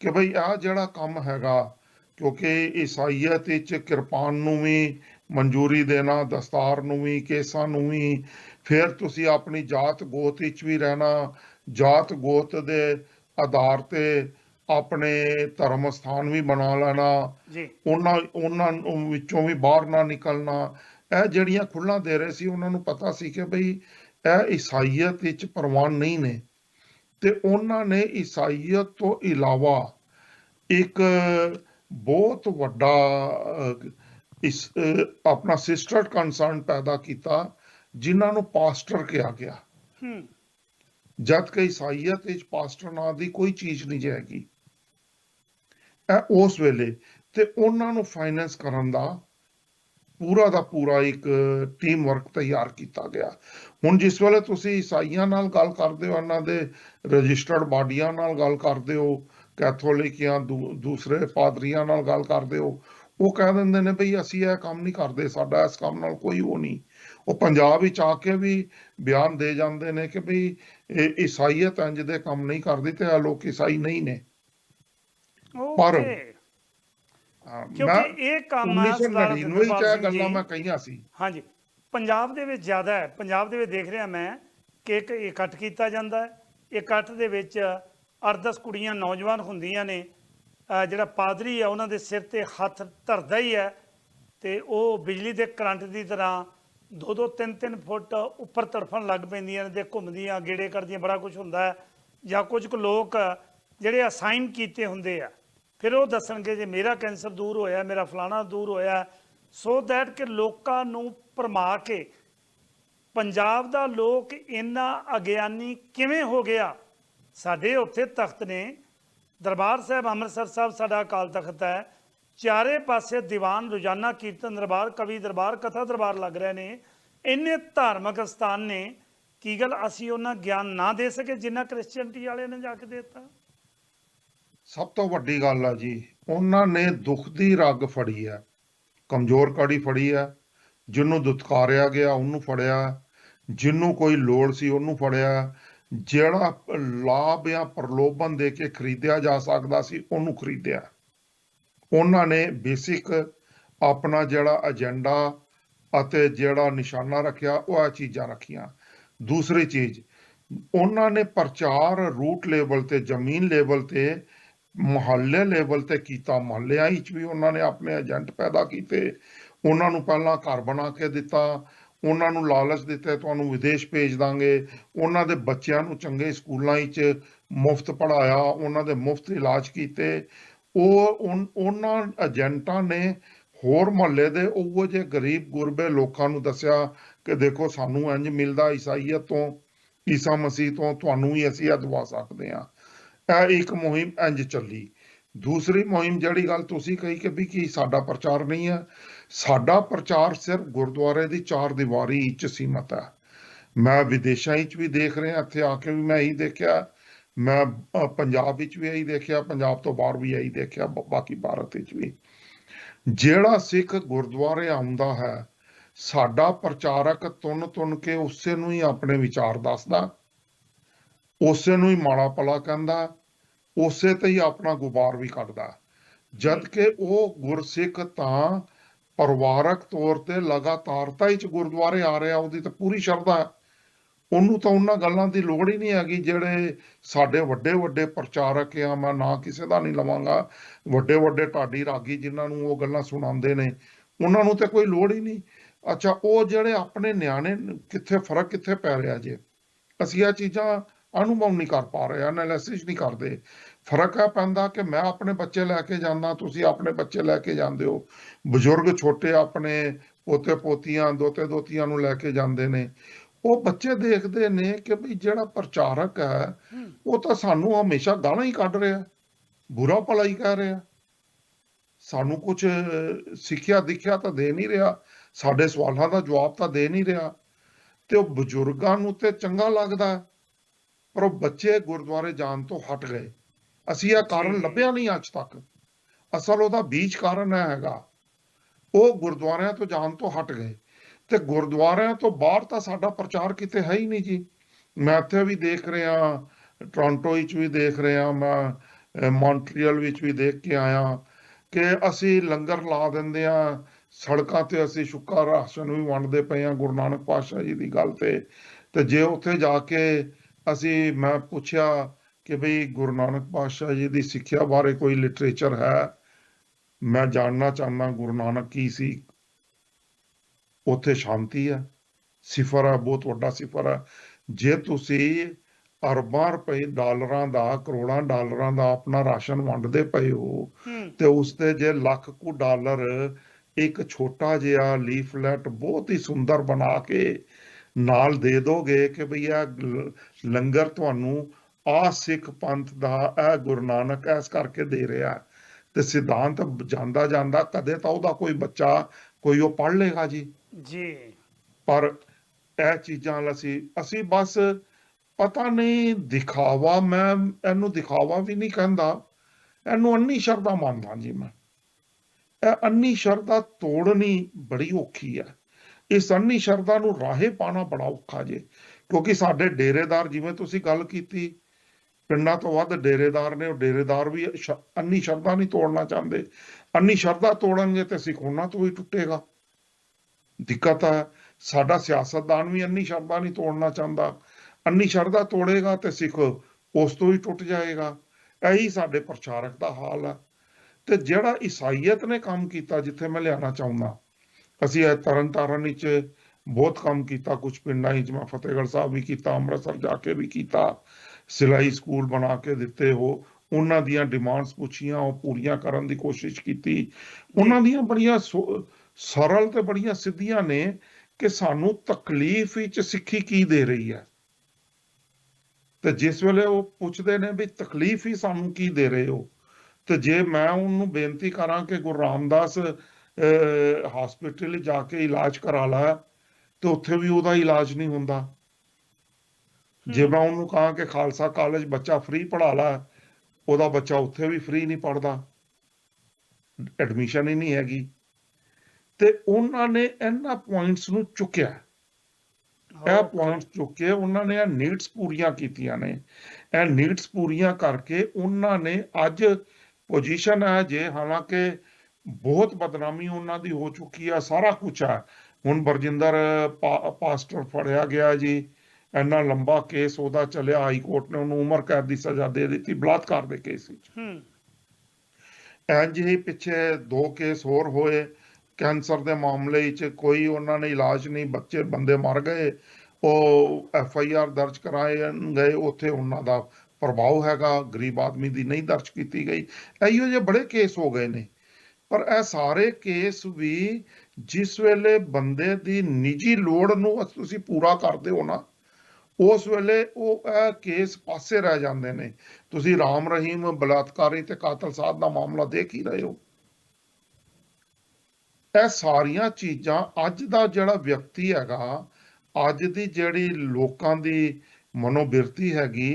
ਕਿ ਭਈ ਆਹ ਜਿਹੜਾ ਕੰਮ ਹੈਗਾ ਕਿਉਂਕਿ ਈਸਾਈਅਤ ਵਿੱਚ ਕਿਰਪਾਨ ਨੂੰ ਵੀ ਮਨਜ਼ੂਰੀ ਦੇਣਾ ਦਸਤਾਰ ਨੂੰ ਵੀ ਕੇਸਾਂ ਨੂੰ ਵੀ ਫਿਰ ਤੁਸੀਂ ਆਪਣੀ ਜਾਤ ਗੋਤ ਵਿੱਚ ਵੀ ਰਹਿਣਾ ਜਾਤ ਗੋਤ ਦੇ ਆਧਾਰ ਤੇ ਆਪਣੇ ਧਰਮ ਸਥਾਨ ਵੀ ਬਣਾ ਲੈਣਾ ਉਹਨਾਂ ਉਹਨਾਂ ਵਿੱਚੋਂ ਵੀ ਬਾਹਰ ਨਾ ਨਿਕਲਣਾ ਇਹ ਜਿਹੜੀਆਂ ਖੁੱਲਾਂ ਦੇ ਰਹੇ ਸੀ ਉਹਨਾਂ ਨੂੰ ਪਤਾ ਸੀ ਕਿ ਭਈ ਇਹ ਈਸਾਈਅਤ ਵਿੱਚ ਪ੍ਰਵਾਨ ਨਹੀਂ ਨੇ। ਤੇ ਉਹਨਾਂ ਨੇ ਈਸਾਈਅਤ ਤੋਂ ਇਲਾਵਾ ਇੱਕ ਬਹੁਤ ਵੱਡਾ ਇਸ ਆਪਣਾ ਸਿਸਟਰ ਕੰਸਰਨ ਪੈਦਾ ਕੀਤਾ ਜਿਨ੍ਹਾਂ ਨੂੰ ਪਾਸਟਰ ਕਿਹਾ ਗਿਆ।
ਹੂੰ।
ਜਦ ਕਿ ਈਸਾਈਅਤ ਵਿੱਚ ਪਾਸਟਰ ਨਾਂ ਦੀ ਕੋਈ ਚੀਜ਼ ਨਹੀਂ ਜਾਏਗੀ ਇਹ ਉਸ ਵੇਲੇ ਤੇ ਉਹਨਾਂ ਨੂੰ ਫਾਈਨੈਂਸ ਕਰਨ ਦਾ ਪੂਰਾ ਦਾ ਪੂਰਾ ਇੱਕ ਟੀਮ ਵਰਕ ਤਿਆਰ ਕੀਤਾ ਗਿਆ। ਹੁਣ ਜਿਸ ਵੇਲੇ ਤੁਸੀਂ ਈਸਾਈਆਂ ਨਾਲ ਗੱਲ ਕਰਦੇ ਹੋ ਇਹਨਾਂ ਦੇ ਰਜਿਸਟਰਡ ਬਾਡੀਆਂ ਨਾਲ ਗੱਲ ਕਰਦੇ ਹੋ ਕੈਥੋਲਿਕ ਜਾਂ ਦੂਸਰੇ ਪਾਦਰੀਆਂ ਨਾਲ ਗੱਲ ਕਰਦੇ ਹੋ ਉਹ ਕਹਿ ਦਿੰਦੇ ਨੇ ਬਈ ਅਸੀਂ ਇਹ ਕੰਮ ਨਹੀਂ ਕਰਦੇ ਸਾਡਾ ਇਸ ਕੰਮ ਨਾਲ ਕੋਈ ਉਹ ਨਹੀਂ। ਉਹ ਪੰਜਾਬ ਵਿੱਚ ਆ ਕੇ ਵੀ ਬਿਆਨ ਦੇ ਜਾਂਦੇ ਨੇ ਕਿ ਇਹ ਈਸਾਈਅਤ ਇੰਜ ਦੇ ਕੰਮ ਨਹੀਂ ਕਰਦੀ ਤੇ ਇਹ ਲੋਕ ਈਸਾਈ ਨਹੀਂ ਨੇ। ਪਰ-
ਕਿਉਂਕਿ ਇਹ ਕੰਮ ਆ ਸਰਦਾਰ
1999 ਚ ਇਹ ਗੱਲਾਂ। ਮੈਂ ਕਹੀਆਂ ਸੀ।
ਹਾਂਜੀ ਪੰਜਾਬ ਦੇ ਵਿੱਚ ਜ਼ਿਆਦਾ ਹੈ ਪੰਜਾਬ ਦੇ ਵਿੱਚ ਦੇਖ ਰਿਹਾ ਮੈਂ ਕਿ ਇੱਕ ਇਕੱਠ ਕੀਤਾ ਜਾਂਦਾ ਹੈ ਇਕੱਠ ਦੇ ਵਿੱਚ ਅਰਦਸ ਕੁੜੀਆਂ ਨੌਜਵਾਨ ਹੁੰਦੀਆਂ ਨੇ ਜਿਹੜਾ ਪਾਦਰੀ ਆ, ਉਹਨਾਂ ਦੇ ਸਿਰ ਤੇ ਹੱਥ ਧਰਦਾ ਹੀ ਹੈ ਤੇ ਉਹ ਬਿਜਲੀ ਦੇ ਕਰੰਟ ਦੀ ਤਰ੍ਹਾਂ ਦੋ ਦੋ ਤਿੰਨ ਤਿੰਨ ਫੁੱਟ ਉੱਪਰ ਤੜਫਣ ਲੱਗ ਪੈਂਦੀਆਂ ਨੇ ਤੇ ਘੁੰਮਦੀਆਂ, ਗੇੜੇ ਕਰਦੀਆਂ, ਬੜਾ ਕੁਝ ਹੁੰਦਾ ਜਾਂ ਕੁਝ ਕੁ ਲੋਕ ਜਿਹੜੇ ਅਸਾਈਨ ਕੀਤੇ ਹੁੰਦੇ ਆ, ਫਿਰ ਉਹ ਦੱਸਣਗੇ ਜੇ ਮੇਰਾ ਕੈਂਸਰ ਦੂਰ ਹੋਇਆ, ਮੇਰਾ ਫਲਾਣਾ ਦੂਰ ਹੋਇਆ। ਸੋ ਦੈਟ ਕਿ ਲੋਕਾਂ ਨੂੰ ਭਰਮਾ ਕੇ ਪੰਜਾਬ ਦਾ ਲੋਕ ਇੰਨਾ ਅਗਿਆਨੀ ਕਿਵੇਂ ਹੋ ਗਿਆ? ਸਾਡੇ ਉੱਥੇ ਤਖਤ ਨੇ, ਦਰਬਾਰ ਸਾਹਿਬ ਅੰਮ੍ਰਿਤਸਰ ਸਾਹਿਬ ਸਾਡਾ ਅਕਾਲ ਤਖਤ ਹੈ, ਚਾਰੇ ਪਾਸੇ ਦੀਵਾਨ, ਰੋਜ਼ਾਨਾ ਕੀਰਤਨ ਦਰਬਾਰ, ਕਵੀ ਦਰਬਾਰ, ਕਥਾ ਦਰਬਾਰ ਲੱਗ ਰਹੇ ਨੇ। ਇੰਨੇ ਧਾਰਮਿਕ ਸਥਾਨ ਨੇ, ਕੀ ਗੱਲ ਅਸੀਂ ਉਹਨਾਂ ਗਿਆਨ ਨਾ ਦੇ ਸਕੇ ਜਿੰਨਾ ਕ੍ਰਿਸਚੀਅਨਟੀ ਵਾਲਿਆਂ ਨੇ ਜਾ ਕੇ ਦਿੱਤਾ?
ਸਭ ਤੋਂ ਵੱਡੀ ਗੱਲ ਆ ਜੀ, ਉਹਨਾਂ ਨੇ ਦੁੱਖ ਦੀ ਰਗ ਫੜੀ ਹੈ, ਕਮਜ਼ੋਰ ਕੜੀ ਫੜੀ ਹੈ, ਜਿਹਨੂੰ ਦੁਤਕਾਰਿਆ ਗਿਆ ਉਹਨੂੰ ਫੜਿਆ, ਜਿਹਨੂੰ ਕੋਈ ਲੋੜ ਸੀ ਉਹਨੂੰ ਫੜਿਆ ਜਿਹੜਾ ਲਾਭ ਜਾਂ ਪ੍ਰਲੋਭਨ ਦੇ ਕੇ ਖਰੀਦਿਆ ਜਾ ਸਕਦਾ ਸੀ, ਉਹਨੂੰ ਖਰੀਦਿਆ। ਉਹਨਾਂ ਨੇ ਬੇਸਿਕ ਆਪਣਾ ਜਿਹੜਾ ਏਜੰਡਾ ਅਤੇ ਜਿਹੜਾ ਨਿਸ਼ਾਨਾ ਰੱਖਿਆ, ਉਹ ਆ ਚੀਜ਼ਾਂ ਰੱਖੀਆਂ। ਦੂਸਰੀ ਚੀਜ਼, ਉਹਨਾਂ ਨੇ ਪ੍ਰਚਾਰ ਰੂਟ ਲੈਵਲ ਤੇ, ਜ਼ਮੀਨ ਲੈਵਲ ਤੇ, ਮੁਹੱਲੇ ਲੈਵਲ ਤੇ ਕੀਤਾ। ਮੁਹੱਲਿਆਂ ਵਿੱਚ ਵੀ ਉਹਨਾਂ ਨੇ ਆਪਣੇ ਏਜੰਟ ਪੈਦਾ ਕੀਤੇ। ਉਹਨਾਂ ਨੂੰ ਪਹਿਲਾਂ ਘਰ ਬਣਾ ਕੇ ਦਿੱਤਾ। ਉਹਨਾਂ ਨੂੰ ਲਾਲਚ ਦਿੱਤੇ, ਤੁਹਾਨੂੰ ਵਿਦੇਸ਼ ਭੇਜ ਦਾਂਗੇ। ਉਹਨਾਂ ਦੇ ਬੱਚਿਆਂ ਨੂੰ ਚੰਗੇ ਸਕੂਲਾਂ ਵਿੱਚ ਮੁਫਤ ਪੜਾਇਆ ਉਹਨਾਂ ਦੇ ਮੁਫਤ ਇਲਾਜ ਕੀਤੇ। ਉਹ ਉਹਨਾਂ ਏਜੰਟਾਂ ਨੇ ਹੋਰ ਮੁਹੱਲੇ ਦੇ ਉਹ ਜਿਹੇ ਗਰੀਬ ਗੁਰਬੇ ਲੋਕਾਂ ਨੂੰ ਦੱਸਿਆ ਕਿ ਦੇਖੋ, ਸਾਨੂੰ ਇੰਜ ਮਿਲਦਾ ਈਸਾਈਅਤ ਤੋਂ, ਈਸਾ ਮਸੀਹ ਤੋਂ, ਤੁਹਾਨੂੰ ਵੀ ਅਸੀਂ ਆ ਦਵਾ ਸਕਦੇ ਹਾਂ। ਇਹ ਇੱਕ ਮੁਹਿੰਮ ਇੰਜ ਚੱਲੀ। ਦੂਸਰੀ ਮੁਹਿੰਮ ਜਿਹੜੀ ਗੱਲ ਤੁਸੀਂ ਕਹੀ ਕਿ ਵੀ ਕੀ ਸਾਡਾ ਪ੍ਰਚਾਰ ਨਹੀਂ ਹੈ ਸਾਡਾ ਪ੍ਰਚਾਰ ਸਿਰਫ ਗੁਰਦੁਆਰੇ ਦੀ ਚਾਰ ਦੀਵਾਰੀ ਵਿੱਚ ਸੀਮਤ ਹੈ। ਮੈਂ ਵਿਦੇਸ਼ਾਂ ਵਿੱਚ ਵੀ ਦੇਖ ਰਿਹਾ, ਇੱਥੇ ਆ ਕੇ ਵੀ ਮੈਂ ਇਹੀ ਦੇਖਿਆ। ਮੈਂ ਪੰਜਾਬ ਵਿੱਚ ਵੀ ਇਹੀ ਦੇਖਿਆ, ਪੰਜਾਬ ਤੋਂ ਬਾਹਰ ਵੀ ਇਹੀ ਦੇਖਿਆ ਬਾਕੀ ਭਾਰਤ ਵਿੱਚ ਵੀ। ਜਿਹੜਾ ਸਿੱਖ ਗੁਰਦੁਆਰੇ ਆਉਂਦਾ ਹੈ, ਸਾਡਾ ਪ੍ਰਚਾਰਕ ਤੁੰਨ ਤੁੰਨ ਕੇ ਉਸੇ ਨੂੰ ਹੀ ਆਪਣੇ ਵਿਚਾਰ ਦੱਸਦਾ, ਉਸੇ ਨੂੰ ਹੀ ਮਾੜਾ ਪਲਾ ਕਹਿੰਦਾ, ਉਸੇ ਤੇ ਹੀ ਆਪਣਾ ਗੁਬਾਰ ਵੀ ਕੱਢਦਾ। ਜਦ ਕਿ ਉਹ ਗੁਰਸਿੱਖ ਤਾਂ ਪਰਿਵਾਰਕ ਤੌਰ ਤੇ ਲਗਾਤਾਰਤਾ ਵਿੱਚ ਗੁਰਦੁਆਰੇ ਆ ਰਿਹਾ ਉਹਦੀ ਤਾਂ ਪੂਰੀ ਸ਼ਰਧਾ ਹੈ। ਉਹਨੂੰ ਤਾਂ ਉਹਨਾਂ ਗੱਲਾਂ ਦੀ ਲੋੜ ਹੀ ਨਹੀਂ ਹੈਗੀ, ਜਿਹੜੇ ਸਾਡੇ ਵੱਡੇ ਵੱਡੇ ਪ੍ਰਚਾਰਕ ਆ, ਮੈਂ ਨਾ ਕਿਸੇ ਦਾ ਨਹੀਂ ਲਵਾਂਗਾ, ਵੱਡੇ ਵੱਡੇ ਢਾਡੀ ਰਾਗੀ ਜਿਨ੍ਹਾਂ ਨੂੰ ਉਹ ਗੱਲਾਂ ਸੁਣਾਉਂਦੇ ਨੇ, ਉਹਨਾਂ ਨੂੰ ਤੇ ਕੋਈ ਲੋੜ ਹੀ ਨਹੀਂ। ਅੱਛਾ, ਉਹ ਜਿਹੜੇ ਆਪਣੇ ਨਿਆਣੇ ਕਿੱਥੇ ਫ਼ਰਕ ਕਿੱਥੇ ਪੈ ਰਿਹਾ ਜੇ? ਅਸੀਂ ਇਹ ਚੀਜ਼ਾਂ ਅਨੁਭਵ ਨਹੀਂ ਕਰ ਪਾ ਰਹੇ, ਐਨਾਲਿਸਿਸ ਨਹੀਂ ਕਰਦੇ। ਫ਼ਰਕ ਹੈ ਪੈਂਦਾ ਕਿ ਮੈਂ ਆਪਣੇ ਬੱਚੇ ਲੈ ਕੇ ਜਾਂਦਾ ਤੁਸੀਂ ਆਪਣੇ ਬੱਚੇ ਲੈ ਕੇ ਜਾਂਦੇ ਹੋ। ਬਜ਼ੁਰਗ ਛੋਟੇ ਆਪਣੇ ਪੋਤੇ ਪੋਤੀਆਂ ਦੋਤੇ ਦੋਤੀਆਂ ਨੂੰ ਲੈ ਕੇ ਜਾਂਦੇ ਨੇ। ਉਹ ਬੱਚੇ ਦੇਖਦੇ ਨੇ ਕਿ ਵੀ ਜਿਹੜਾ ਪ੍ਰਚਾਰਕ ਹੈ ਉਹ ਤਾਂ ਸਾਨੂੰ ਹਮੇਸ਼ਾ ਗਾਲਾਂ ਹੀ ਕੱਢ ਰਿਹਾ ਬੁਰਾ ਭਲਾ ਹੀ ਕਹਿ ਰਿਹਾ। ਸਾਨੂੰ ਕੁਝ ਸਿੱਖਿਆ ਦਿਖਿਆ ਤਾਂ ਦੇ ਨਹੀਂ ਰਿਹਾ ਸਾਡੇ ਸਵਾਲਾਂ ਦਾ ਜਵਾਬ ਤਾਂ ਦੇ ਨਹੀਂ ਰਿਹਾ। ਤੇ ਉਹ ਬਜ਼ੁਰਗਾਂ ਨੂੰ ਤੇ ਚੰਗਾ ਲੱਗਦਾ ਪਰ ਉਹ ਬੱਚੇ ਗੁਰਦੁਆਰੇ ਜਾਣ ਤੋਂ ਹਟ ਗਏ। ਅਸੀਂ ਇਹ ਕਾਰਨ। ਲੱਭਿਆ ਨਹੀਂ ਅੱਜ ਤੱਕ। ਅਸਲ ਉਹਦਾ ਬੀਜ ਕਾਰਨ ਹੈਗਾ ਉਹ ਗੁਰਦੁਆਰਿਆਂ ਤੋਂ ਜਾਣ ਤੋਂ ਹਟ ਗਏ ਤੇ ਗੁਰਦੁਆਰਿਆਂ ਤੋਂ ਬਾਹਰ ਤਾਂ ਸਾਡਾ ਪ੍ਰਚਾਰ ਕਿਤੇ ਹੈ ਹੀ ਨਹੀਂ ਜੀ। ਮੈਂ ਇੱਥੇ ਵੀ ਦੇਖ ਰਿਹਾ ਟੋਰਾਂਟੋ ਵਿੱਚ ਵੀ ਦੇਖ ਰਿਹਾ ਮੈਂ ਮੌਂਟਰੀਅਲ ਵਿੱਚ ਵੀ ਦੇਖ ਕੇ ਆਇਆ ਕਿ ਅਸੀਂ ਲੰਗਰ ਲਾ ਦਿੰਦੇ ਆ ਸੜਕਾਂ ਤੇ ਅਸੀਂ ਸੁੱਕਾ ਰਾਸ਼ਨ ਵੀ ਵੰਡਦੇ ਪਏ ਆ ਗੁਰੂ ਨਾਨਕ ਪਾਤਸ਼ਾਹ ਜੀ ਦੀ ਗੱਲ ਤੇ। ਤੇ ਜੇ ਉੱਥੇ ਜਾ ਕੇ ਅਸੀਂ ਮੈਂ ਪੁੱਛਿਆ ਕਿ ਭਈ ਗੁਰੂ ਨਾਨਕ ਪਾਤਸ਼ਾਹ ਜੀ ਦੀ ਸਿੱਖਿਆ ਬਾਰੇ ਕੋਈ ਲਿਟਰੇਚਰ ਹੈ? ਮੈਂ ਜਾਣਨਾ ਚਾਹੁੰਦਾ ਗੁਰੂ ਨਾਨਕ ਕੀ ਸੀ? ਉੱਥੇ ਸ਼ਾਂਤੀ ਹੈ ਸਿਫਰ ਹੈ ਬਹੁਤ ਵੱਡਾ ਸਿਫਰ ਹੈ। ਜੇ ਤੁਸੀਂ ਅਰਬਾਂ ਰੁਪਏ ਡਾਲਰਾਂ ਦਾ ਕਰੋੜਾਂ ਡਾਲਰਾਂ ਦਾ ਆਪਣਾ ਰਾਸ਼ਨ ਵੰਡਦੇ ਪਏ ਹੋ ਤੇ ਉਸ ਤੇ ਜੇ ਲੱਖ ਕੁ ਡਾਲਰ ਇੱਕ ਛੋਟਾ ਜਿਹਾ ਲੀਫਲੈਟ ਬਹੁਤ ਹੀ ਸੁੰਦਰ ਬਣਾ ਕੇ ਨਾਲ ਦੇ ਦੋਗੇ ਕਿ ਭਈ ਇਹ ਲ- ਲੰਗਰ ਤੁਹਾਨੂੰ ਆ ਸਿੱਖ ਪੰਥ ਦਾ ਇਹ ਗੁਰੂ ਨਾਨਕ ਇਸ ਕਰਕੇ ਦੇ ਰਿਹਾ। ਤੇ ਸਿਧਾਂਤ ਜਾਂਦਾ ਜਾਂਦਾ ਕਦੇ ਤਾਂ ਉਹਦਾ ਕੋਈ ਬੱਚਾ ਕੋਈ ਉਹ ਪੜ੍ਹ ਲੇਗਾ ਜੀ।
ਜੀ।
ਪਰ ਇਹ ਚੀਜ਼ਾਂ ਅਸੀਂ ਅਸੀਂ ਬਸ ਪਤਾ ਨਹੀਂ ਦਿਖਾਵਾ ਮੈਂ ਇਹਨੂੰ ਦਿਖਾਵਾ ਵੀ ਨਹੀਂ ਕਹਿੰਦਾ। ਇਹਨੂੰ ਅੰਨੀ ਸ਼ਰਧਾ ਮੰਨਦਾ ਜੀ ਮੈਂ। ਇਹ ਅੰਨੀ ਸ਼ਰਧਾ ਤੋੜਨੀ ਬੜੀ ਔਖੀ ਹੈ। ਇਸ ਅੰਨੀ ਸ਼ਰਧਾ ਨੂੰ ਰਾਹੇ ਪਾਣਾ ਬੜਾ ਔਖਾ ਜੇ। ਕਿਉਂਕਿ ਸਾਡੇ ਡੇਰੇਦਾਰ ਜਿਵੇਂ ਤੁਸੀਂ ਗੱਲ ਕੀਤੀ ਪਿੰਡਾਂ ਤੋਂ ਵੱਧ ਡੇਰੇਦਾਰ ਨੇ, ਉਹ ਡੇਰੇਦਾਰ ਵੀ ਅੰਨੀ ਸ਼ਰਧਾ ਨਹੀਂ ਤੋੜਨਾ ਚਾਹੁੰਦੇ। ਅੰਨੀ ਸ਼ਰਧਾ ਤੋੜਨਗੇ ਤੇ ਸਿੱਖ ਤੋਂ ਵੀ ਟੁੱਟੇਗਾ। ਦਿੱਕਤ ਹੈ, ਸਾਡਾ ਸਿਆਸਤਦਾਨ ਵੀ ਅੰਨੀ ਸ਼ਰਧਾ ਨਹੀਂ ਤੋੜਨਾ ਚਾਹੁੰਦਾ। ਅੰਨੀ ਸ਼ਰਧਾ ਤੋੜੇਗਾ ਤੇ ਸਿੱਖ ਉਸ ਤੋਂ ਹੀ ਟੁੱਟ ਜਾਏਗਾ। ਇਹੀ ਸਾਡੇ ਪ੍ਰਚਾਰਕ ਦਾ ਹਾਲ ਆ ਤੇ ਜਿਹੜਾ ਈਸਾਈਅਤ ਨੇ ਕੰਮ ਕੀਤਾ, ਜਿੱਥੇ ਮੈਂ ਲਿਆਣਾ ਚਾਹੁੰਦਾ, ਅਸੀਂ ਇਹ ਤਰਨ ਤਾਰਨ ਵਿੱਚ ਬਹੁਤ ਕੰਮ ਕੀਤਾ। ਕੁਝ ਪਿੰਡਾਂ ਵਿੱਚ ਮੈਂ ਫਤਿਹਗੜ੍ਹ ਸਾਹਿਬ ਵੀ ਕੀਤਾ, ਅੰਮ੍ਰਿਤਸਰ ਜਾ ਕੇ ਵੀ ਕੀਤਾ। ਸਿਲਾਈ ਸਕੂਲ ਬਣਾ ਕੇ ਦਿੱਤੇ ਹੋ, ਉਹਨਾਂ ਦੀਆਂ ਡਿਮਾਂਡਸ ਪੁੱਛੀਆਂ, ਉਹ ਪੂਰੀਆਂ ਕਰਨ ਦੀ ਕੋਸ਼ਿਸ਼ ਕੀਤੀ। ਉਹਨਾਂ ਦੀਆਂ ਬੜੀਆਂ ਸਰਲ ਤੇ ਬੜੀਆਂ ਸਿੱਧੀਆਂ ਨੇ ਕਿ ਸਾਨੂੰ ਤਕਲੀਫ ਵਿੱਚ ਸਿੱਖੀ ਕੀ ਦੇ ਰਹੀ ਹੈ। ਤੇ ਜਿਸ ਵੇਲੇ ਉਹ ਪੁੱਛਦੇ ਨੇ ਵੀ ਤਕਲੀਫ ਹੀ ਸਾਨੂੰ ਕੀ ਦੇ ਰਹੇ ਹੋ, ਤੇ ਜੇ ਮੈਂ ਉਹਨੂੰ ਬੇਨਤੀ ਕਰਾਂ ਕਿ ਗੁਰੂ ਰਾਮਦਾਸ ਹਸਪੀਟਲ ਜਾ ਕੇ ਇਲਾਜ ਕਰਾ ਲਾ, ਤੇ ਉੱਥੇ ਵੀ ਉਹਦਾ ਇਲਾਜ ਨਹੀਂ ਹੁੰਦਾ। ਜੇ ਮੈਂ ਉਹਨੂੰ ਕਹਾਂ ਕਿ ਖਾਲਸਾ ਕਾਲਜ ਬੱਚਾ ਫ੍ਰੀ ਪੜ੍ਹਾ ਲਾ ਉਹਦਾ ਬੱਚਾ ਉੱਥੇ ਵੀ ਫ੍ਰੀ ਨਹੀਂ ਪੜਦਾ ਐਡਮਿਸ਼ਨ ਹੀ ਨਹੀਂ ਹੈਗੀ। ਤੇ ਉਹਨਾਂ ਨੇ ਇਹਨਾਂ ਪੁਆਇੰਟਸ ਨੂੰ ਚੁੱਕਿਆ। ਇਹ ਪੁਆਇੰਟਸ ਚੁੱਕ ਕੇ ਉਹਨਾਂ ਨੇ ਇਹ ਨੀਡਸ ਪੂਰੀਆਂ ਕੀਤੀਆਂ ਨੇ। ਇਹ ਨੀਡਸ ਪੂਰੀਆਂ ਕਰਕੇ ਉਹਨਾਂ ਨੇ ਅੱਜ ਪੋਜੀਸ਼ਨ ਹੈ ਜੇ ਹਾਲਾਂਕਿ ਬਹੁਤ ਬਦਨਾਮੀ ਉਹਨਾਂ ਦੀ ਹੋ ਚੁੱਕੀ ਆ ਸਾਰਾ ਕੁਝ ਆ। ਹੁਣ ਬਰਜਿੰਦਰ ਪਾਸਟਰ ਫੜਿਆ ਗਿਆ ਜੀ। ਇੰਨਾ ਲੰਬਾ ਕੇਸ ਉਹਦਾ ਚੱਲਿਆ ਹਾਈ ਕੋਰਟ ਨੇ ਉਹਨੂੰ ਉਮਰ ਕੈਦ ਦੀ ਸਜ਼ਾ ਦੇ ਦਿੱਤੀ ਬਲਾਤਕਾਰ ਦੇ ਕੇਸ ਵਿੱਚ
ਹੂੰ।
ਇੰਜ ਹੀ ਪਿੱਛੇ ਦੋ ਕੇਸ ਹੋਰ ਹੋਏ ਕੈਂਸਰ ਦੇ ਮਾਮਲੇ ਵਿੱਚ ਕੋਈ ਉਹਨਾਂ ਨੇ ਇਲਾਜ ਨਹੀਂ ਬੱਚੇ ਬੰਦੇ ਮਰ ਗਏ ਉਹ ਐਫ ਆਈ ਆਰ ਦਰਜ ਕਰਾਏ ਗਏ ਉੱਥੇ ਉਹਨਾਂ ਦਾ ਪ੍ਰਭਾਵ ਹੈਗਾ ਗਰੀਬ ਆਦਮੀ ਦੀ ਨਹੀਂ ਦਰਜ ਕੀਤੀ ਗਈ। ਇਹੋ ਜਿਹੇ ਬੜੇ ਕੇਸ ਹੋ ਗਏ ਨੇ। ਪਰ ਇਹ ਸਾਰੇ ਕੇਸ ਵੀ ਜਿਸ ਵੇਲੇ ਬੰਦੇ ਦੀ ਨਿੱਜੀ ਲੋੜ ਨੂੰ ਤੁਸੀਂ ਪੂਰਾ ਕਰਦੇ ਹੋ ਨਾ ਉਸ ਵੇਲੇ ਉਹ ਇਹ ਕੇਸ ਪਾਸੇ ਰਹਿ ਜਾਂਦੇ ਨੇ। ਤੁਸੀਂ ਰਾਮ ਰਹੀਮ, ਬਲਾਤਕਾਰੀ ਤੇ ਕਾਤਲ ਸਾਹਿਬ ਦਾ ਮਾਮਲਾ ਦੇਖ ਹੀ ਰਹੇ ਹੋ। ਇਹ ਸਾਰੀਆਂ ਚੀਜ਼ਾਂ ਅੱਜ ਦਾ ਜਿਹੜਾ ਵਿਅਕਤੀ ਹੈਗਾ, ਅੱਜ ਦੀ ਜਿਹੜੀ ਲੋਕਾਂ ਦੀ ਮਨੋਬਿਰਤੀ ਹੈਗੀ,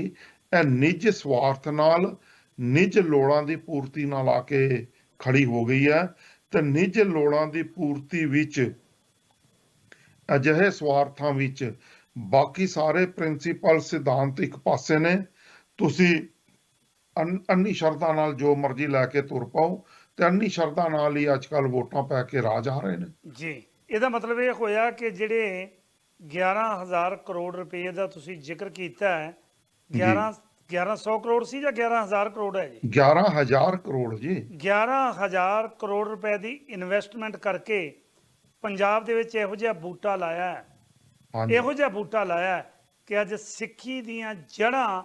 ਇਹ ਨਿੱਜ ਸਵਾਰਥ ਨਾਲ, ਨਿੱਜ ਲੋੜਾਂ ਦੀ ਪੂਰਤੀ ਨਾਲ ਆ ਕੇ ਖੜੀ ਹੋ ਗਈ ਹੈ ਤੇ ਨਿੱਜ ਲੋੜਾਂ ਦੀ ਪੂਰਤੀ ਵਿੱਚ ਅਜਿਹੇ ਸਵਾਰਥਾਂ ਵਿੱਚ ਬਾਕੀ ਸਾਰੇ ਪ੍ਰਿੰਸੀਪਲ ਸਿਧਾਂਤ ਇੱਕ ਪਾਸੇ ਨੇ। ਤੁਸੀਂ ਅੰਨ- ਸ਼ਰਤਾਂ ਨਾਲ ਜੋ ਮਰਜ਼ੀ ਲੈ ਕੇ ਤੁਰ ਪਾਓ ਤੇ ਅੰਨੀ ਸ਼ਰਤਾਂ ਨਾਲ ਹੀ ਅੱਜ ਕੱਲ ਵੋਟਾਂ ਪੈ ਕੇ ਰਾਜ ਆ ਰਹੇ ਨੇ।
ਜੀ ਇਹਦਾ ਮਤਲਬ ਇਹ ਹੋਇਆ ਕਿ ਜਿਹੜੇ 11000 ਕਰੋੜ ਰੁਪਏ ਦਾ ਤੁਸੀਂ ਜ਼ਿਕਰ ਕੀਤਾ ਹੈ 11 1100 ਕਰੋੜ ਸੀ ਜਾਂ 11000 ਕਰੋੜ ਹੈ ਜੀ?
11000 ਕਰੋੜ ਜੀ।
11000 ਕਰੋੜ ਰੁਪਏ ਦੀ ਇਨਵੈਸਟਮੈਂਟ ਕਰਕੇ ਪੰਜਾਬ ਦੇ ਵਿੱਚ ਇਹੋ ਜਿਹਾ ਬੂਟਾ ਲਾਇਆ ਹੈ।
ਹਾਂਜੀ।
ਇਹੋ ਜਿਹਾ ਬੂਟਾ ਲਾਇਆ ਹੈ ਕਿ ਅੱਜ ਸਿੱਖੀ ਦੀਆਂ ਜੜ੍ਹਾਂ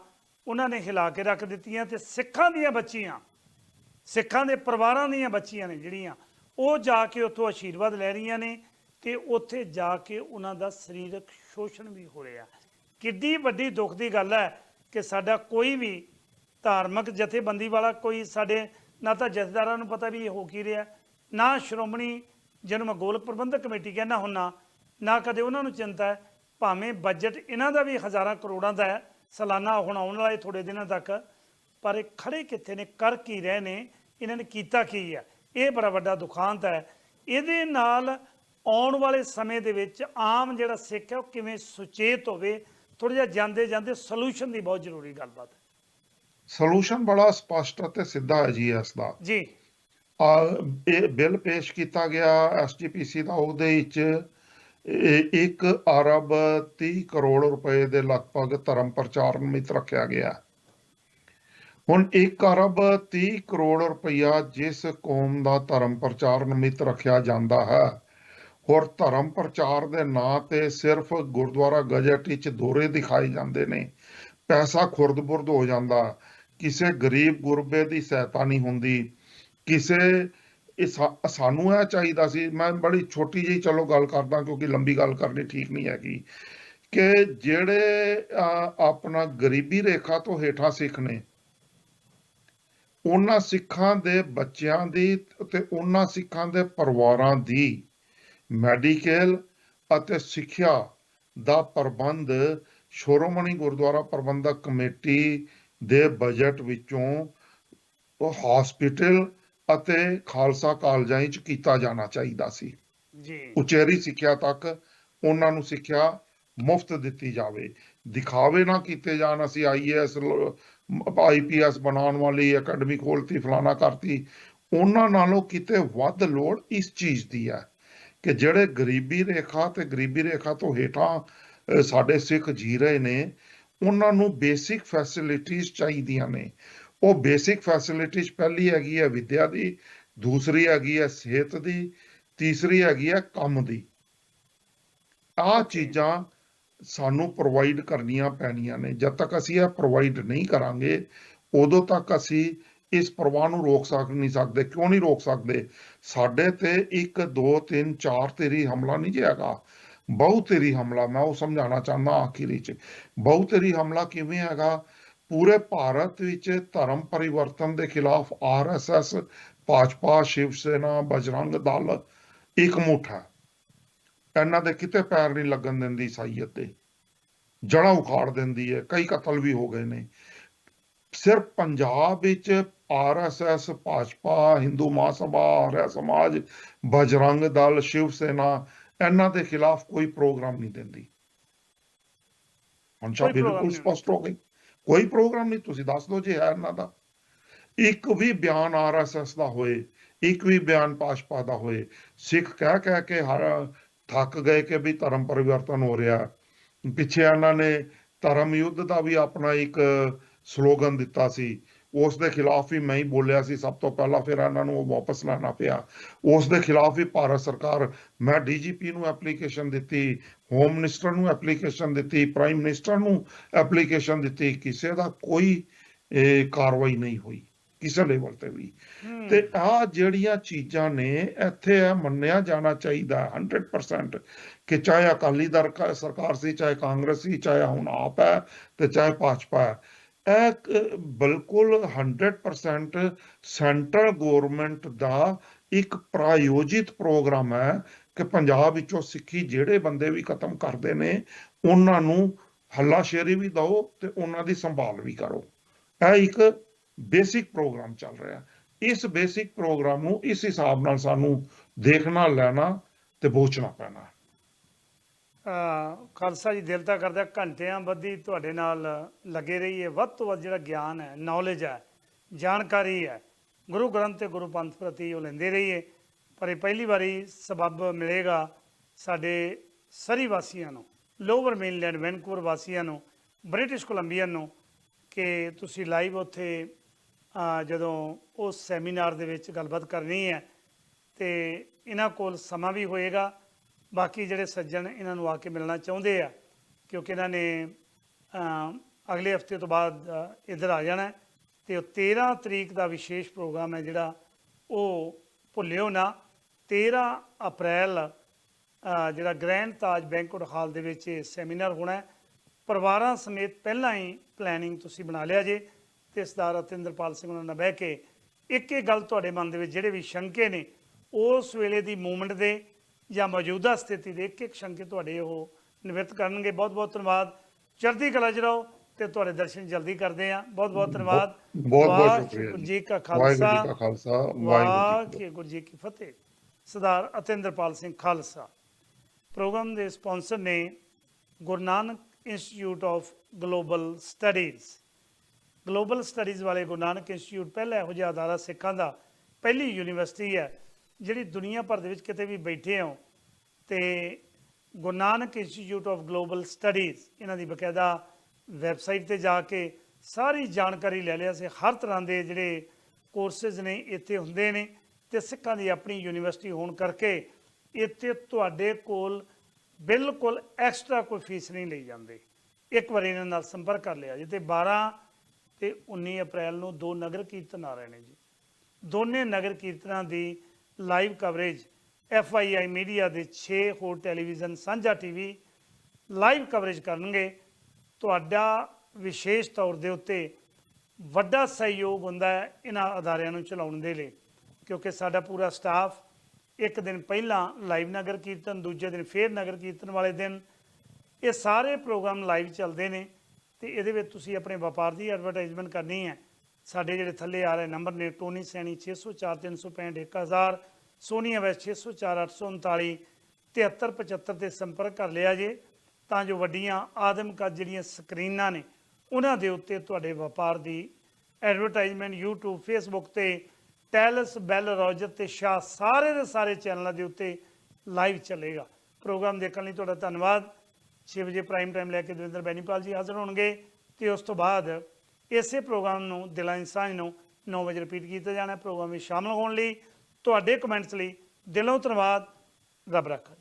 ਉਹਨਾਂ ਨੇ ਹਿਲਾ ਕੇ ਰੱਖ ਦਿੱਤੀਆਂ ਤੇ ਸਿੱਖਾਂ ਦੀਆਂ ਬੱਚੀਆਂ, ਸਿੱਖਾਂ ਦੇ ਪਰਿਵਾਰਾਂ ਦੀਆਂ ਬੱਚੀਆਂ ਨੇ ਜਿਹੜੀਆਂ, ਉਹ ਜਾ ਕੇ ਉੱਥੋਂ ਆਸ਼ੀਰਵਾਦ ਲੈ ਰਹੀਆਂ ਨੇ ਤੇ ਉੱਥੇ ਜਾ ਕੇ ਉਹਨਾਂ ਦਾ ਸਰੀਰਕ ਸ਼ੋਸ਼ਣ ਵੀ ਹੋ ਰਿਹਾ। ਕਿੱਡੀ ਵੱਡੀ ਦੁੱਖ ਦੀ ਗੱਲ ਹੈ ਕਿ ਸਾਡਾ ਕੋਈ ਵੀ ਧਾਰਮਿਕ ਜਥੇਬੰਦੀ ਵਾਲਾ ਕੋਈ ਸਾਡੇ, ਨਾ ਤਾਂ ਜਥੇਦਾਰਾਂ ਨੂੰ ਪਤਾ ਵੀ ਇਹ ਹੋ ਕੀ ਰਿਹਾ। ਨਾ ਸ਼੍ਰੋਮਣੀ ਜਿਹਨੂੰ ਮੈਂ ਗੋਲਕ ਪ੍ਰਬੰਧਕ ਕਮੇਟੀ ਕਹਿੰਦਾ ਹੁੰਨਾ ਨਾ ਕਦੇ ਉਹਨਾਂ ਨੂੰ ਚਿੰਤਾ ਹੈ। ਭਾਵੇਂ ਬਜਟ ਇਹਨਾਂ ਦਾ ਵੀ ਹਜ਼ਾਰਾਂ ਕਰੋੜਾਂ ਦਾ ਹੈ ਸਾਲਾਨਾ ਹੁਣ ਆਉਣ ਵਾਲੇ ਥੋੜੇ ਦਿਨਾਂ ਤੱਕ ਪਰ ਇਹ ਖੜੇ ਕਿੱਥੇ ਨੇ ਕਰ ਕੀ ਰਹੇ ਨੇ ਇਹਨਾਂ ਨੇ ਕੀਤਾ ਕੀ ਹੈ? ਇਹ ਬੜਾ ਵੱਡਾ ਦੁਖਾਂਤ ਹੈ। ਇਹਦੇ ਨਾਲ ਆਉਣ ਵਾਲੇ ਸਮੇਂ ਦੇ ਵਿੱਚ ਆਮ ਜਿਹੜਾ ਸਿੱਖ ਹੈ ਉਹ ਕਿਵੇਂ ਸੁਚੇਤ ਹੋਵੇ ਥੋੜਾ ਜਿਹਾ ਜਾਂਦੇ ਜਾਂਦੇ ਸੋਲੂਸ਼ਨ ਦੀ ਬਹੁਤ ਜ਼ਰੂਰੀ ਗੱਲਬਾਤ ਹੈ।
ਸੋਲੂਸ਼ਨ ਬੜਾ ਸਪਸ਼ਟ ਅਤੇ ਸਿੱਧਾ ਹੈ ਜੀ ਇਸ ਦਾ।
ਜੀ।
ਆ ਇਹ ਬਿੱਲ ਪੇਸ਼ ਕੀਤਾ ਗਿਆ ਐਸਜੀਪੀਸੀ ਦਾ ਉਹਦੇ ਵਿੱਚ 1 ਅਰਬ 30 ਕਰੋੜ ਰੁਪਏ ਦੇ ਲਗਭਗ ਧਰਮ ਪ੍ਰਚਾਰ ਨਿਮਿਤ ਰੱਖਿਆ ਗਿਆ। ਹੁਣ 1 ਅਰਬ 30 ਕਰੋੜ ਰੁਪਇਆ ਜਿਸ ਕੌਮ ਦਾ ਧਰਮ ਪ੍ਰਚਾਰ ਨਿਮਿਤ ਰੱਖਿਆ ਜਾਂਦਾ ਹੈ, ਹੋਰ ਧਰਮ ਪ੍ਰਚਾਰ ਦੇ ਨਾਂ ਤੇ ਸਿਰਫ ਗੁਰਦੁਆਰਾ ਗਜਟ ਵਿੱਚ ਦੋਰੇ ਦਿਖਾਏ ਜਾਂਦੇ ਨੇ। ਪੈਸਾ ਖੁਰਦ-ਬੁਰਦ ਹੋ ਜਾਂਦਾ, ਕਿਸੇ ਗਰੀਬ ਗੁਰਬੇ ਦੀ ਸਹਾਇਤਾ ਨਹੀਂ ਹੁੰਦੀ, ਕਿਸੇ ਇਹ ਸਾਨੂੰ ਇਹ ਚਾਹੀਦਾ ਸੀ, ਮੈਂ ਬੜੀ ਛੋਟੀ ਜਿਹੀ ਚਲੋ ਗੱਲ ਕਰਦਾ ਕਿਉਂਕਿ ਲੰਬੀ ਗੱਲ ਕਰਨੀ ਠੀਕ ਨਹੀਂ ਹੈਗੀ, ਕਿ ਜਿਹੜੇ ਆਪਣਾ ਗਰੀਬੀ ਰੇਖਾ ਤੋਂ ਹੇਠਾਂ ਸਿੱਖ ਨੇ, ਉਹਨਾਂ ਸਿੱਖਾਂ ਦੇ ਬੱਚਿਆਂ ਦੀ ਤੇ ਉਹਨਾਂ ਸਿੱਖਾਂ ਦੇ ਪਰਿਵਾਰਾਂ ਦੀ ਮੈਡੀਕਲ ਅਤੇ ਸਿੱਖਿਆ ਦਾ ਪ੍ਰਬੰਧ ਸ਼੍ਰੋਮਣੀ ਗੁਰਦੁਆਰਾ ਪ੍ਰਬੰਧਕ ਕਮੇਟੀ ਦੇ ਬਜਟ ਵਿੱਚੋਂ ਉਹ ਹਸਪੀਟਲ ਅਤੇ ਖਾਲਸਾ ਕਾਲਜਾਂ ਵਿੱਚ ਕੀਤਾ ਜਾਣਾ ਚਾਹੀਦਾ ਸੀ।
ਜੀ।
ਉਚੇਰੀ ਸਿੱਖਿਆ ਤੱਕ ਉਹਨਾਂ ਨੂੰ ਸਿੱਖਿਆ ਮੁਫਤ ਦਿੱਤੀ ਜਾਵੇ। ਦਿਖਾਵੇ ਨਾ ਕੀਤੇ ਜਾਣ ਅਸੀਂ ਆਈਏਐਸ ਆਈਪੀਐਸ ਬਣਾਉਣ ਵਾਲੀ ਅਕੈਡਮੀ ਖੋਲਤੀ ਫਲਾਣਾ ਕਰਤੀ ਉਹਨਾਂ ਨਾਲੋਂ ਕਿਤੇ ਵੱਧ ਲੋੜ ਇਸ ਚੀਜ਼ ਦੀ ਹੈ ਕਿ ਜਿਹੜੇ ਗਰੀਬੀ ਰੇਖਾ ਤੇ ਗਰੀਬੀ ਰੇਖਾ ਤੋਂ ਹੇਠਾਂ ਸਾਡੇ ਸਿੱਖ ਜੀ ਰਹੇ ਨੇ ਉਹਨਾਂ ਨੂੰ ਬੇਸਿਕ ਫੈਸਿਲਿਟੀਆਂ ਚਾਹੀਦੀਆਂ ਨੇ। ਉਹ ਬੇਸਿਕ ਫੈਸਿਲਿਟੀਆਂ ਪਹਿਲੀ ਹੈਗੀ ਹੈ ਵਿਦਿਆ ਦੀ ਦੂਸਰੀ ਹੈਗੀ ਹੈ ਸਿਹਤ ਦੀ ਤੀਸਰੀ ਹੈਗੀ ਹੈ ਕੰਮ ਦੀ। ਆਹ ਚੀਜ਼ਾਂ ਸਾਨੂੰ ਪ੍ਰੋਵਾਈਡ ਕਰਨੀਆਂ ਪੈਣੀਆਂ ਨੇ। ਜਦ ਤੱਕ ਅਸੀਂ ਇਹ ਪ੍ਰੋਵਾਈਡ ਨਹੀਂ ਕਰਾਂਗੇ ਉਦੋਂ ਤੱਕ ਅਸੀਂ ਇਸ ਪ੍ਰਵਾਹ ਨੂੰ ਰੋਕ ਸਕ ਨਹੀਂ ਸਕਦੇ। ਕਿਉਂ ਨਹੀਂ ਰੋਕ ਸਕਦੇ? ਸਾਡੇ ਤੇ 1 2 3 4 ਤੇਰੀ ਹਮਲਾ ਨਹੀਂ ਜਾਏਗਾ ਬਹੁ ਤੇਰੀ ਹਮਲਾ ਮੈਂ ਉਹ ਸਮਝਾਉਣਾ ਚਾਹੁੰਦਾ ਆਖਿਰੀ ਚ। ਬਹੁ ਤੇਰੀ ਹਮਲਾ ਕਿਵੇਂ ਹੈਗਾ? ਪੂਰੇ ਭਾਰਤ ਵਿੱਚ ਧਰਮ ਪਰਿਵਰਤਨ ਦੇ ਖਿਲਾਫ ਆਰਐਸਐਸ ਭਾਜਪਾ ਸ਼ਿਵ ਸੈਨਾ ਬਜਰੰਗ ਦਲ ਇੱਕ ਮੁੱਠਾ ਇਹਨਾਂ ਦੇ ਕਿਤੇ ਪੈਰ ਨਹੀਂ ਲੱਗਣ ਦਿੰਦੀ ਈਸਾਈਅਤ ਦੇ। ਜੜ੍ਹਾਂ ਉਖਾੜ ਦਿੰਦੀ ਹੈ। ਕਈ ਕਤਲ ਵੀ ਹੋ ਗਏ ਨੇ। ਸਿਰਫ ਪੰਜਾਬ ਵਿੱਚ ਆਰਐਸਐਸ ਭਾਜਪਾ ਹਿੰਦੂ ਮਹਾਸਭਾ ਆਰਿਆ ਸਮਾਜ ਬਜਰੰਗ ਦਲ ਸ਼ਿਵ ਸੈਨਾ ਇਹਨਾਂ ਦੇ ਖਿਲਾਫ ਕੋਈ ਪ੍ਰੋਗਰਾਮ ਨਹੀਂ ਦਿੰਦੀ। ਹੁਣ ਬਿਲਕੁਲ। ਸਪਸ਼ਟ ਹੋ ਗਈ। ਕੋਈ ਪ੍ਰੋਗਰਾਮ ਨਹੀਂ, ਤੁਸੀਂ ਦੱਸ ਦਿਓ ਜੇ ਹੈ ਇਹਨਾਂ ਦਾ। ਇੱਕ ਵੀ ਬਿਆਨ ਆਰਐਸਐਸ ਦਾ ਹੋਏ, ਇੱਕ ਵੀ ਬਿਆਨ ਭਾਜਪਾ ਦਾ ਹੋਏ, ਸਿੱਖ ਕਹਿ ਕਹਿ ਕੇ ਹਰ ਥੱਕ ਗਏ ਕਿ ਵੀ ਧਰਮ ਪਰਿਵਰਤਨ ਹੋ ਰਿਹਾ। ਪਿੱਛੇ ਇਹਨਾਂ ਨੇ ਧਰਮ ਯੁੱਧ ਦਾ ਵੀ ਆਪਣਾ ਇੱਕ ਸਲੋਗਨ ਦਿੱਤਾ ਸੀ। ਉਸ ਦੇ ਖਿਲਾਫ ਵੀ ਮੈਂ ਹੀ ਬੋਲਿਆ ਸੀ, ਸਭ ਤੋਂ ਪਹਿਲਾਂ ਫਿਰ ਇਹਨਾਂ ਨੂੰ ਉਹ ਵਾਪਸ ਲੈਣਾ ਪਿਆ। ਉਸ ਦੇ ਖਿਲਾਫ ਵੀ ਭਾਰਤ ਸਰਕਾਰ, ਮੈਂ ਡੀਜੀਪੀ ਨੂੰ ਐਪਲੀਕੇਸ਼ਨ ਦਿੱਤੀ ਹੋਮ ਮਿਨਿਸਟਰ ਨੂੰ ਐਪਲੀਕੇਸ਼ਨ ਦਿੱਤੀ ਪ੍ਰਾਈਮ ਮਿਨਿਸਟਰ ਨੂੰ ਐਪਲੀਕੇਸ਼ਨ ਦਿੱਤੀ ਕਿਸੇ ਦਾ ਕੋਈ ਕਾਰਵਾਈ ਨਹੀਂ ਹੋਈ ਕਿਸੇ ਲੈਵਲ ਤੇ ਵੀ। ਤੇ ਆ ਜਿਹੜੀਆਂ ਚੀਜ਼ਾਂ ਨੇ ਇੱਥੇ ਇਹ ਮੰਨਿਆ ਜਾਣਾ ਚਾਹੀਦਾ ਹੈ 100% ਕਿ ਚਾਹੇ ਅਕਾਲੀ ਦਲ ਸਰਕਾਰ ਸੀ ਚਾਹੇ ਕਾਂਗਰਸ ਸੀ ਚਾਹੇ ਹੁਣ ਆਪ ਹੈ ਤੇ ਚਾਹੇ ਭਾਜਪਾ ਹੈ। ਇਹ ਬਿਲਕੁਲ 100% ਸੈਂਟਰਲ ਗਵਰਨਮੈਂਟ ਦਾ ਇੱਕ ਪ੍ਰਾਯੋਜਿਤ ਪ੍ਰੋਗਰਾਮ ਹੈ ਕਿ ਪੰਜਾਬ ਵਿੱਚੋਂ ਸਿੱਖੀ ਜਿਹੜੇ ਬੰਦੇ ਵੀ ਖਤਮ ਕਰਦੇ ਨੇ, ਉਹਨਾਂ ਨੂੰ ਹੱਲਾਸ਼ੇਰੀ ਵੀ ਦਿਓ ਤੇ ਉਹਨਾਂ ਦੀ ਸੰਭਾਲ ਵੀ ਕਰੋ। ਇਹ ਇੱਕ ਬੇਸਿਕ ਪ੍ਰੋਗਰਾਮ ਚੱਲ ਰਿਹਾ। ਇਸ ਬੇਸਿਕ ਪ੍ਰੋਗਰਾਮ ਨੂੰ ਇਸ ਹਿਸਾਬ ਨਾਲ ਸਾਨੂੰ ਦੇਖਣਾ, ਲੈਣਾ ਤੇ ਬੋਚਣਾ ਪੈਣਾ।
ਖਾਲਸਾ ਜੀ, ਦਿਲ ਤਾਂ ਕਰਦਾ ਘੰਟਿਆਂ ਬੱਧੀ ਤੁਹਾਡੇ ਨਾਲ ਲੱਗੇ ਰਹੀਏ। ਵੱਧ ਤੋਂ ਵੱਧ ਜਿਹੜਾ ਗਿਆਨ ਹੈ ਨੌਲੇਜ ਹੈ, ਜਾਣਕਾਰੀ ਹੈ, ਗੁਰੂ ਗ੍ਰੰਥ ਤੇ ਗੁਰੂ ਪੰਥ ਪ੍ਰਤੀ ਉਹ ਲੈਂਦੇ ਰਹੀਏ। ਪਰ ਇਹ ਪਹਿਲੀ ਵਾਰੀ ਸਬਬ ਮਿਲੇਗਾ ਸਾਡੇ ਸਰੀ ਵਾਸੀਆਂ ਨੂੰ ਲੋਵਰ ਮੇਨਲੈਂਡ ਵੈਨਕੂਵਰ ਵਾਸੀਆਂ ਨੂੰ, ਬ੍ਰਿਟਿਸ਼ ਕੋਲੰਬੀਆ ਨੂੰ, ਕਿ ਤੁਸੀਂ ਲਾਈਵ ਉੱਥੇ ਜਦੋਂ ਉਸ ਸੈਮੀਨਾਰ ਦੇ ਵਿੱਚ ਗੱਲਬਾਤ ਕਰਨੀ ਹੈ, ਤੇ ਇਹਨਾਂ ਕੋਲ ਸਮਾਂ ਵੀ ਹੋਏਗਾ। ਬਾਕੀ ਜਿਹੜੇ ਸੱਜਣ ਇਹਨਾਂ ਨੂੰ ਆ ਕੇ ਮਿਲਣਾ ਚਾਹੁੰਦੇ ਆ, ਕਿਉਂਕਿ ਇਹਨਾਂ ਨੇ ਅਗਲੇ ਹਫ਼ਤੇ ਤੋਂ ਬਾਅਦ ਇੱਧਰ ਆ ਜਾਣਾ ਹੈ, ਤੇ ਉਹ 13 ਤਰੀਕ ਦਾ ਵਿਸ਼ੇਸ਼ ਪ੍ਰੋਗਰਾਮ ਹੈ ਜਿਹੜਾ ਉਹ ਭੁੱਲਿਓ ਨਾ। 13 ਅਪ੍ਰੈਲ ਜਿਹੜਾ ਗ੍ਰੈਂਡ ਤਾਜ ਬੈਂਕਟ ਹਾਲ ਦੇ ਵਿੱਚ ਇਹ ਸੈਮੀਨਾਰ ਹੋਣਾ ਪਰਿਵਾਰਾਂ ਸਮੇਤ ਪਹਿਲਾਂ ਹੀ ਪਲੈਨਿੰਗ ਤੁਸੀਂ ਬਣਾ ਲਿਆ ਜੇ ਤੇ ਸਰਦਾਰ ਅਤਿੰਦਰਪਾਲ ਸਿੰਘ ਉਹਨਾਂ ਨਾਲ ਬਹਿ ਕੇ ਇੱਕ ਇੱਕ ਗੱਲ ਤੁਹਾਡੇ ਮਨ ਦੇ ਵਿੱਚ ਜਿਹੜੇ ਵੀ ਸ਼ੰਕੇ ਨੇ ਉਸ ਵੇਲੇ ਦੀ ਮੂਵਮੈਂਟ ਦੇ ਜਾਂ ਮੌਜੂਦਾ ਸਥਿਤੀ ਦੇ ਇੱਕ ਇੱਕ ਸ਼ੰਕੇ ਤੁਹਾਡੇ ਉਹ ਨਿਵਰਤ ਕਰਨਗੇ ਬਹੁਤ ਬਹੁਤ ਧੰਨਵਾਦ ਚੜ੍ਹਦੀ ਕਲਾ ਚ ਰਹੋ ਤੇ ਤੁਹਾਡੇ ਦਰਸ਼ਨ ਜਲਦੀ ਕਰਦੇ ਆ ਬਹੁਤ ਬਹੁਤ ਧੰਨਵਾਦ
ਬਹੁਤ ਬਹੁਤ ਸ਼ੁਕਰੀਆ ਜੀ
ਕਾ ਖਾਲਸਾ
ਵਾਹਿਗੁਰੂ ਜੀ ਕੀ ਫਤਿਹ।
ਸਰਦਾਰ ਅਤਿੰਦਰਪਾਲ ਸਿੰਘ ਖਾਲਸਾ। ਪ੍ਰੋਗਰਾਮ ਦੇ ਸਪਾਂਸਰ ਨੇ Guru Nanak institute of global studies. Global studies ਵਾਲੇ ਗੁਰੂ ਨਾਨਕ ਇੰਸਟੀਚਿਊਟ ਪਹਿਲਾ ਇਹੋ ਜਿਹਾ ਅਦਾਰਾ ਸਿੱਖਾਂ ਦਾ ਪਹਿਲੀ ਯੂਨੀਵਰਸਿਟੀ ਹੈ, ਜਿਹੜੀ ਦੁਨੀਆ ਭਰ ਦੇ ਵਿੱਚ ਕਿਤੇ ਵੀ ਬੈਠੇ ਹੋ। ਤੇ Guru Nanak institute of global studies, ਇਹਨਾਂ ਦੀ ਬਕਾਇਦਾ ਵੈਬਸਾਈਟ ਤੇ ਜਾ ਕੇ ਸਾਰੀ ਜਾਣਕਾਰੀ ਲੈ ਲਿਆ ਸੀ। ਹਰ ਤਰ੍ਹਾਂ ਦੇ ਜਿਹੜੇ ਕੋਰਸਸ ਨੇ, ਇੱਥੇ ਹੁੰਦੇ ਨੇ। ਤੇ ਸਿੱਖਾਂ ਦੀ ਆਪਣੀ ਯੂਨੀਵਰਸਿਟੀ ਹੋਣ ਕਰਕੇ ਇੱਥੇ ਤੁਹਾਡੇ ਕੋਲ ਬਿਲਕੁਲ ਐਕਸਟਰਾ ਕੋਈ ਫੀਸ ਨਹੀਂ ਲਈ ਜਾਂਦੀ। ਇੱਕ ਵਾਰੀ ਇਹਨਾਂ ਨਾਲ ਸੰਪਰਕ ਕਰ ਲਿਆ ਜੀ ਤੇ 12 ਤੇ 19 ਅਪ੍ਰੈਲ ਨੂੰ ਦੋ ਨਗਰ ਕੀਰਤਨ ਆ ਰਹੇ ਨੇ ਜੀ। ਦੋਨੇ ਨਗਰ ਕੀਰਤਨਾਂ ਦੀ live coverage F I I media ਦੇ 6 ਹੋਰ ਟੈਲੀਵਿਜ਼ਨ ਸਾਂਝਾ ਟੀਵੀ ਲਾਈਵ ਕਵਰੇਜ ਕਰਨਗੇ। ਤੁਹਾਡਾ ਵਿਸ਼ੇਸ਼ ਤੌਰ ਦੇ ਉੱਤੇ ਵੱਡਾ ਸਹਿਯੋਗ ਹੁੰਦਾ ਹੈ ਇਹਨਾਂ ਅਦਾਰਿਆਂ ਨੂੰ ਚਲਾਉਣ ਦੇ ਲਈ। ਕਿਉਂਕਿ ਸਾਡਾ ਪੂਰਾ ਸਟਾਫ ਇੱਕ ਦਿਨ ਪਹਿਲਾਂ ਲਾਈਵ ਨਗਰ ਕੀਰਤਨ, ਦੂਜੇ ਦਿਨ ਫੇਰ ਨਗਰ ਕੀਰਤਨ ਵਾਲੇ ਦਿਨ। ਇਹ ਸਾਰੇ ਪ੍ਰੋਗਰਾਮ ਲਾਈਵ ਚੱਲਦੇ ਨੇ ਤੇ ਇਹਦੇ ਵਿੱਚ ਤੁਸੀਂ ਆਪਣੇ ਵਪਾਰ ਦੀ ਐਡਵਰਟਾਈਜ਼ਮੈਂਟ ਕਰਨੀ ਹੈ। ਸਾਡੇ ਜਿਹੜੇ ਥੱਲੇ ਆ ਰਹੇ ਨੰਬਰ ਨੇ ਟੋਨੀ ਸੈਣੀ 604 365 1000 ਸੋਨੀਆ ਵੈਸ 604 839 7375 ਤੇ ਸੰਪਰਕ ਕਰ ਲਿਆ ਜੇ। ਤਾਂ ਜੋ ਵੱਡੀਆਂ ਆਦਮਕਦ ਜਿਹੜੀਆਂ ਸਕਰੀਨਾਂ ਨੇ, ਉਹਨਾਂ ਦੇ ਉੱਤੇ ਤੁਹਾਡੇ ਵਪਾਰ ਦੀ ਐਡਵਰਟਾਈਜ਼ਮੈਂਟ YouTube, Facebook ਤੇ ਟੈਲਸ, ਬੈਲ ਰੌਜਤ ਤੇ ਸ਼ਾਹ ਸਾਰੇ ਦੇ ਸਾਰੇ ਚੈਨਲਾਂ ਦੇ ਉੱਤੇ ਲਾਈਵ ਚੱਲੇਗਾ। ਪ੍ਰੋਗਰਾਮ ਦੇਖਣ ਲਈ ਤੁਹਾਡਾ ਧੰਨਵਾਦ। 6 ਵਜੇ ਪ੍ਰਾਈਮ ਟਾਈਮ ਲੈ ਕੇ ਦਵਿੰਦਰ ਬੈਨੀਪਾਲ ਜੀ ਹਾਜ਼ਰ ਹੋਣਗੇ ਤੇ ਉਸ ਤੋਂ ਬਾਅਦ ਇਸੇ ਪ੍ਰੋਗਰਾਮ ਨੂੰ ਦਿਲਾਂ ਦੀ ਨੂੰ 9 ਵਜੇ ਰਿਪੀਟ ਕੀਤਾ ਜਾਣਾ ਪ੍ਰੋਗਰਾਮ ਵਿੱਚ ਸ਼ਾਮਲ ਹੋਣ ਲਈ ਤੁਹਾਡੇ ਕਮੈਂਟਸ ਲਈ ਦਿਲੋਂ ਧੰਨਵਾਦ। ਰੱਬ ਰੱਖਾ।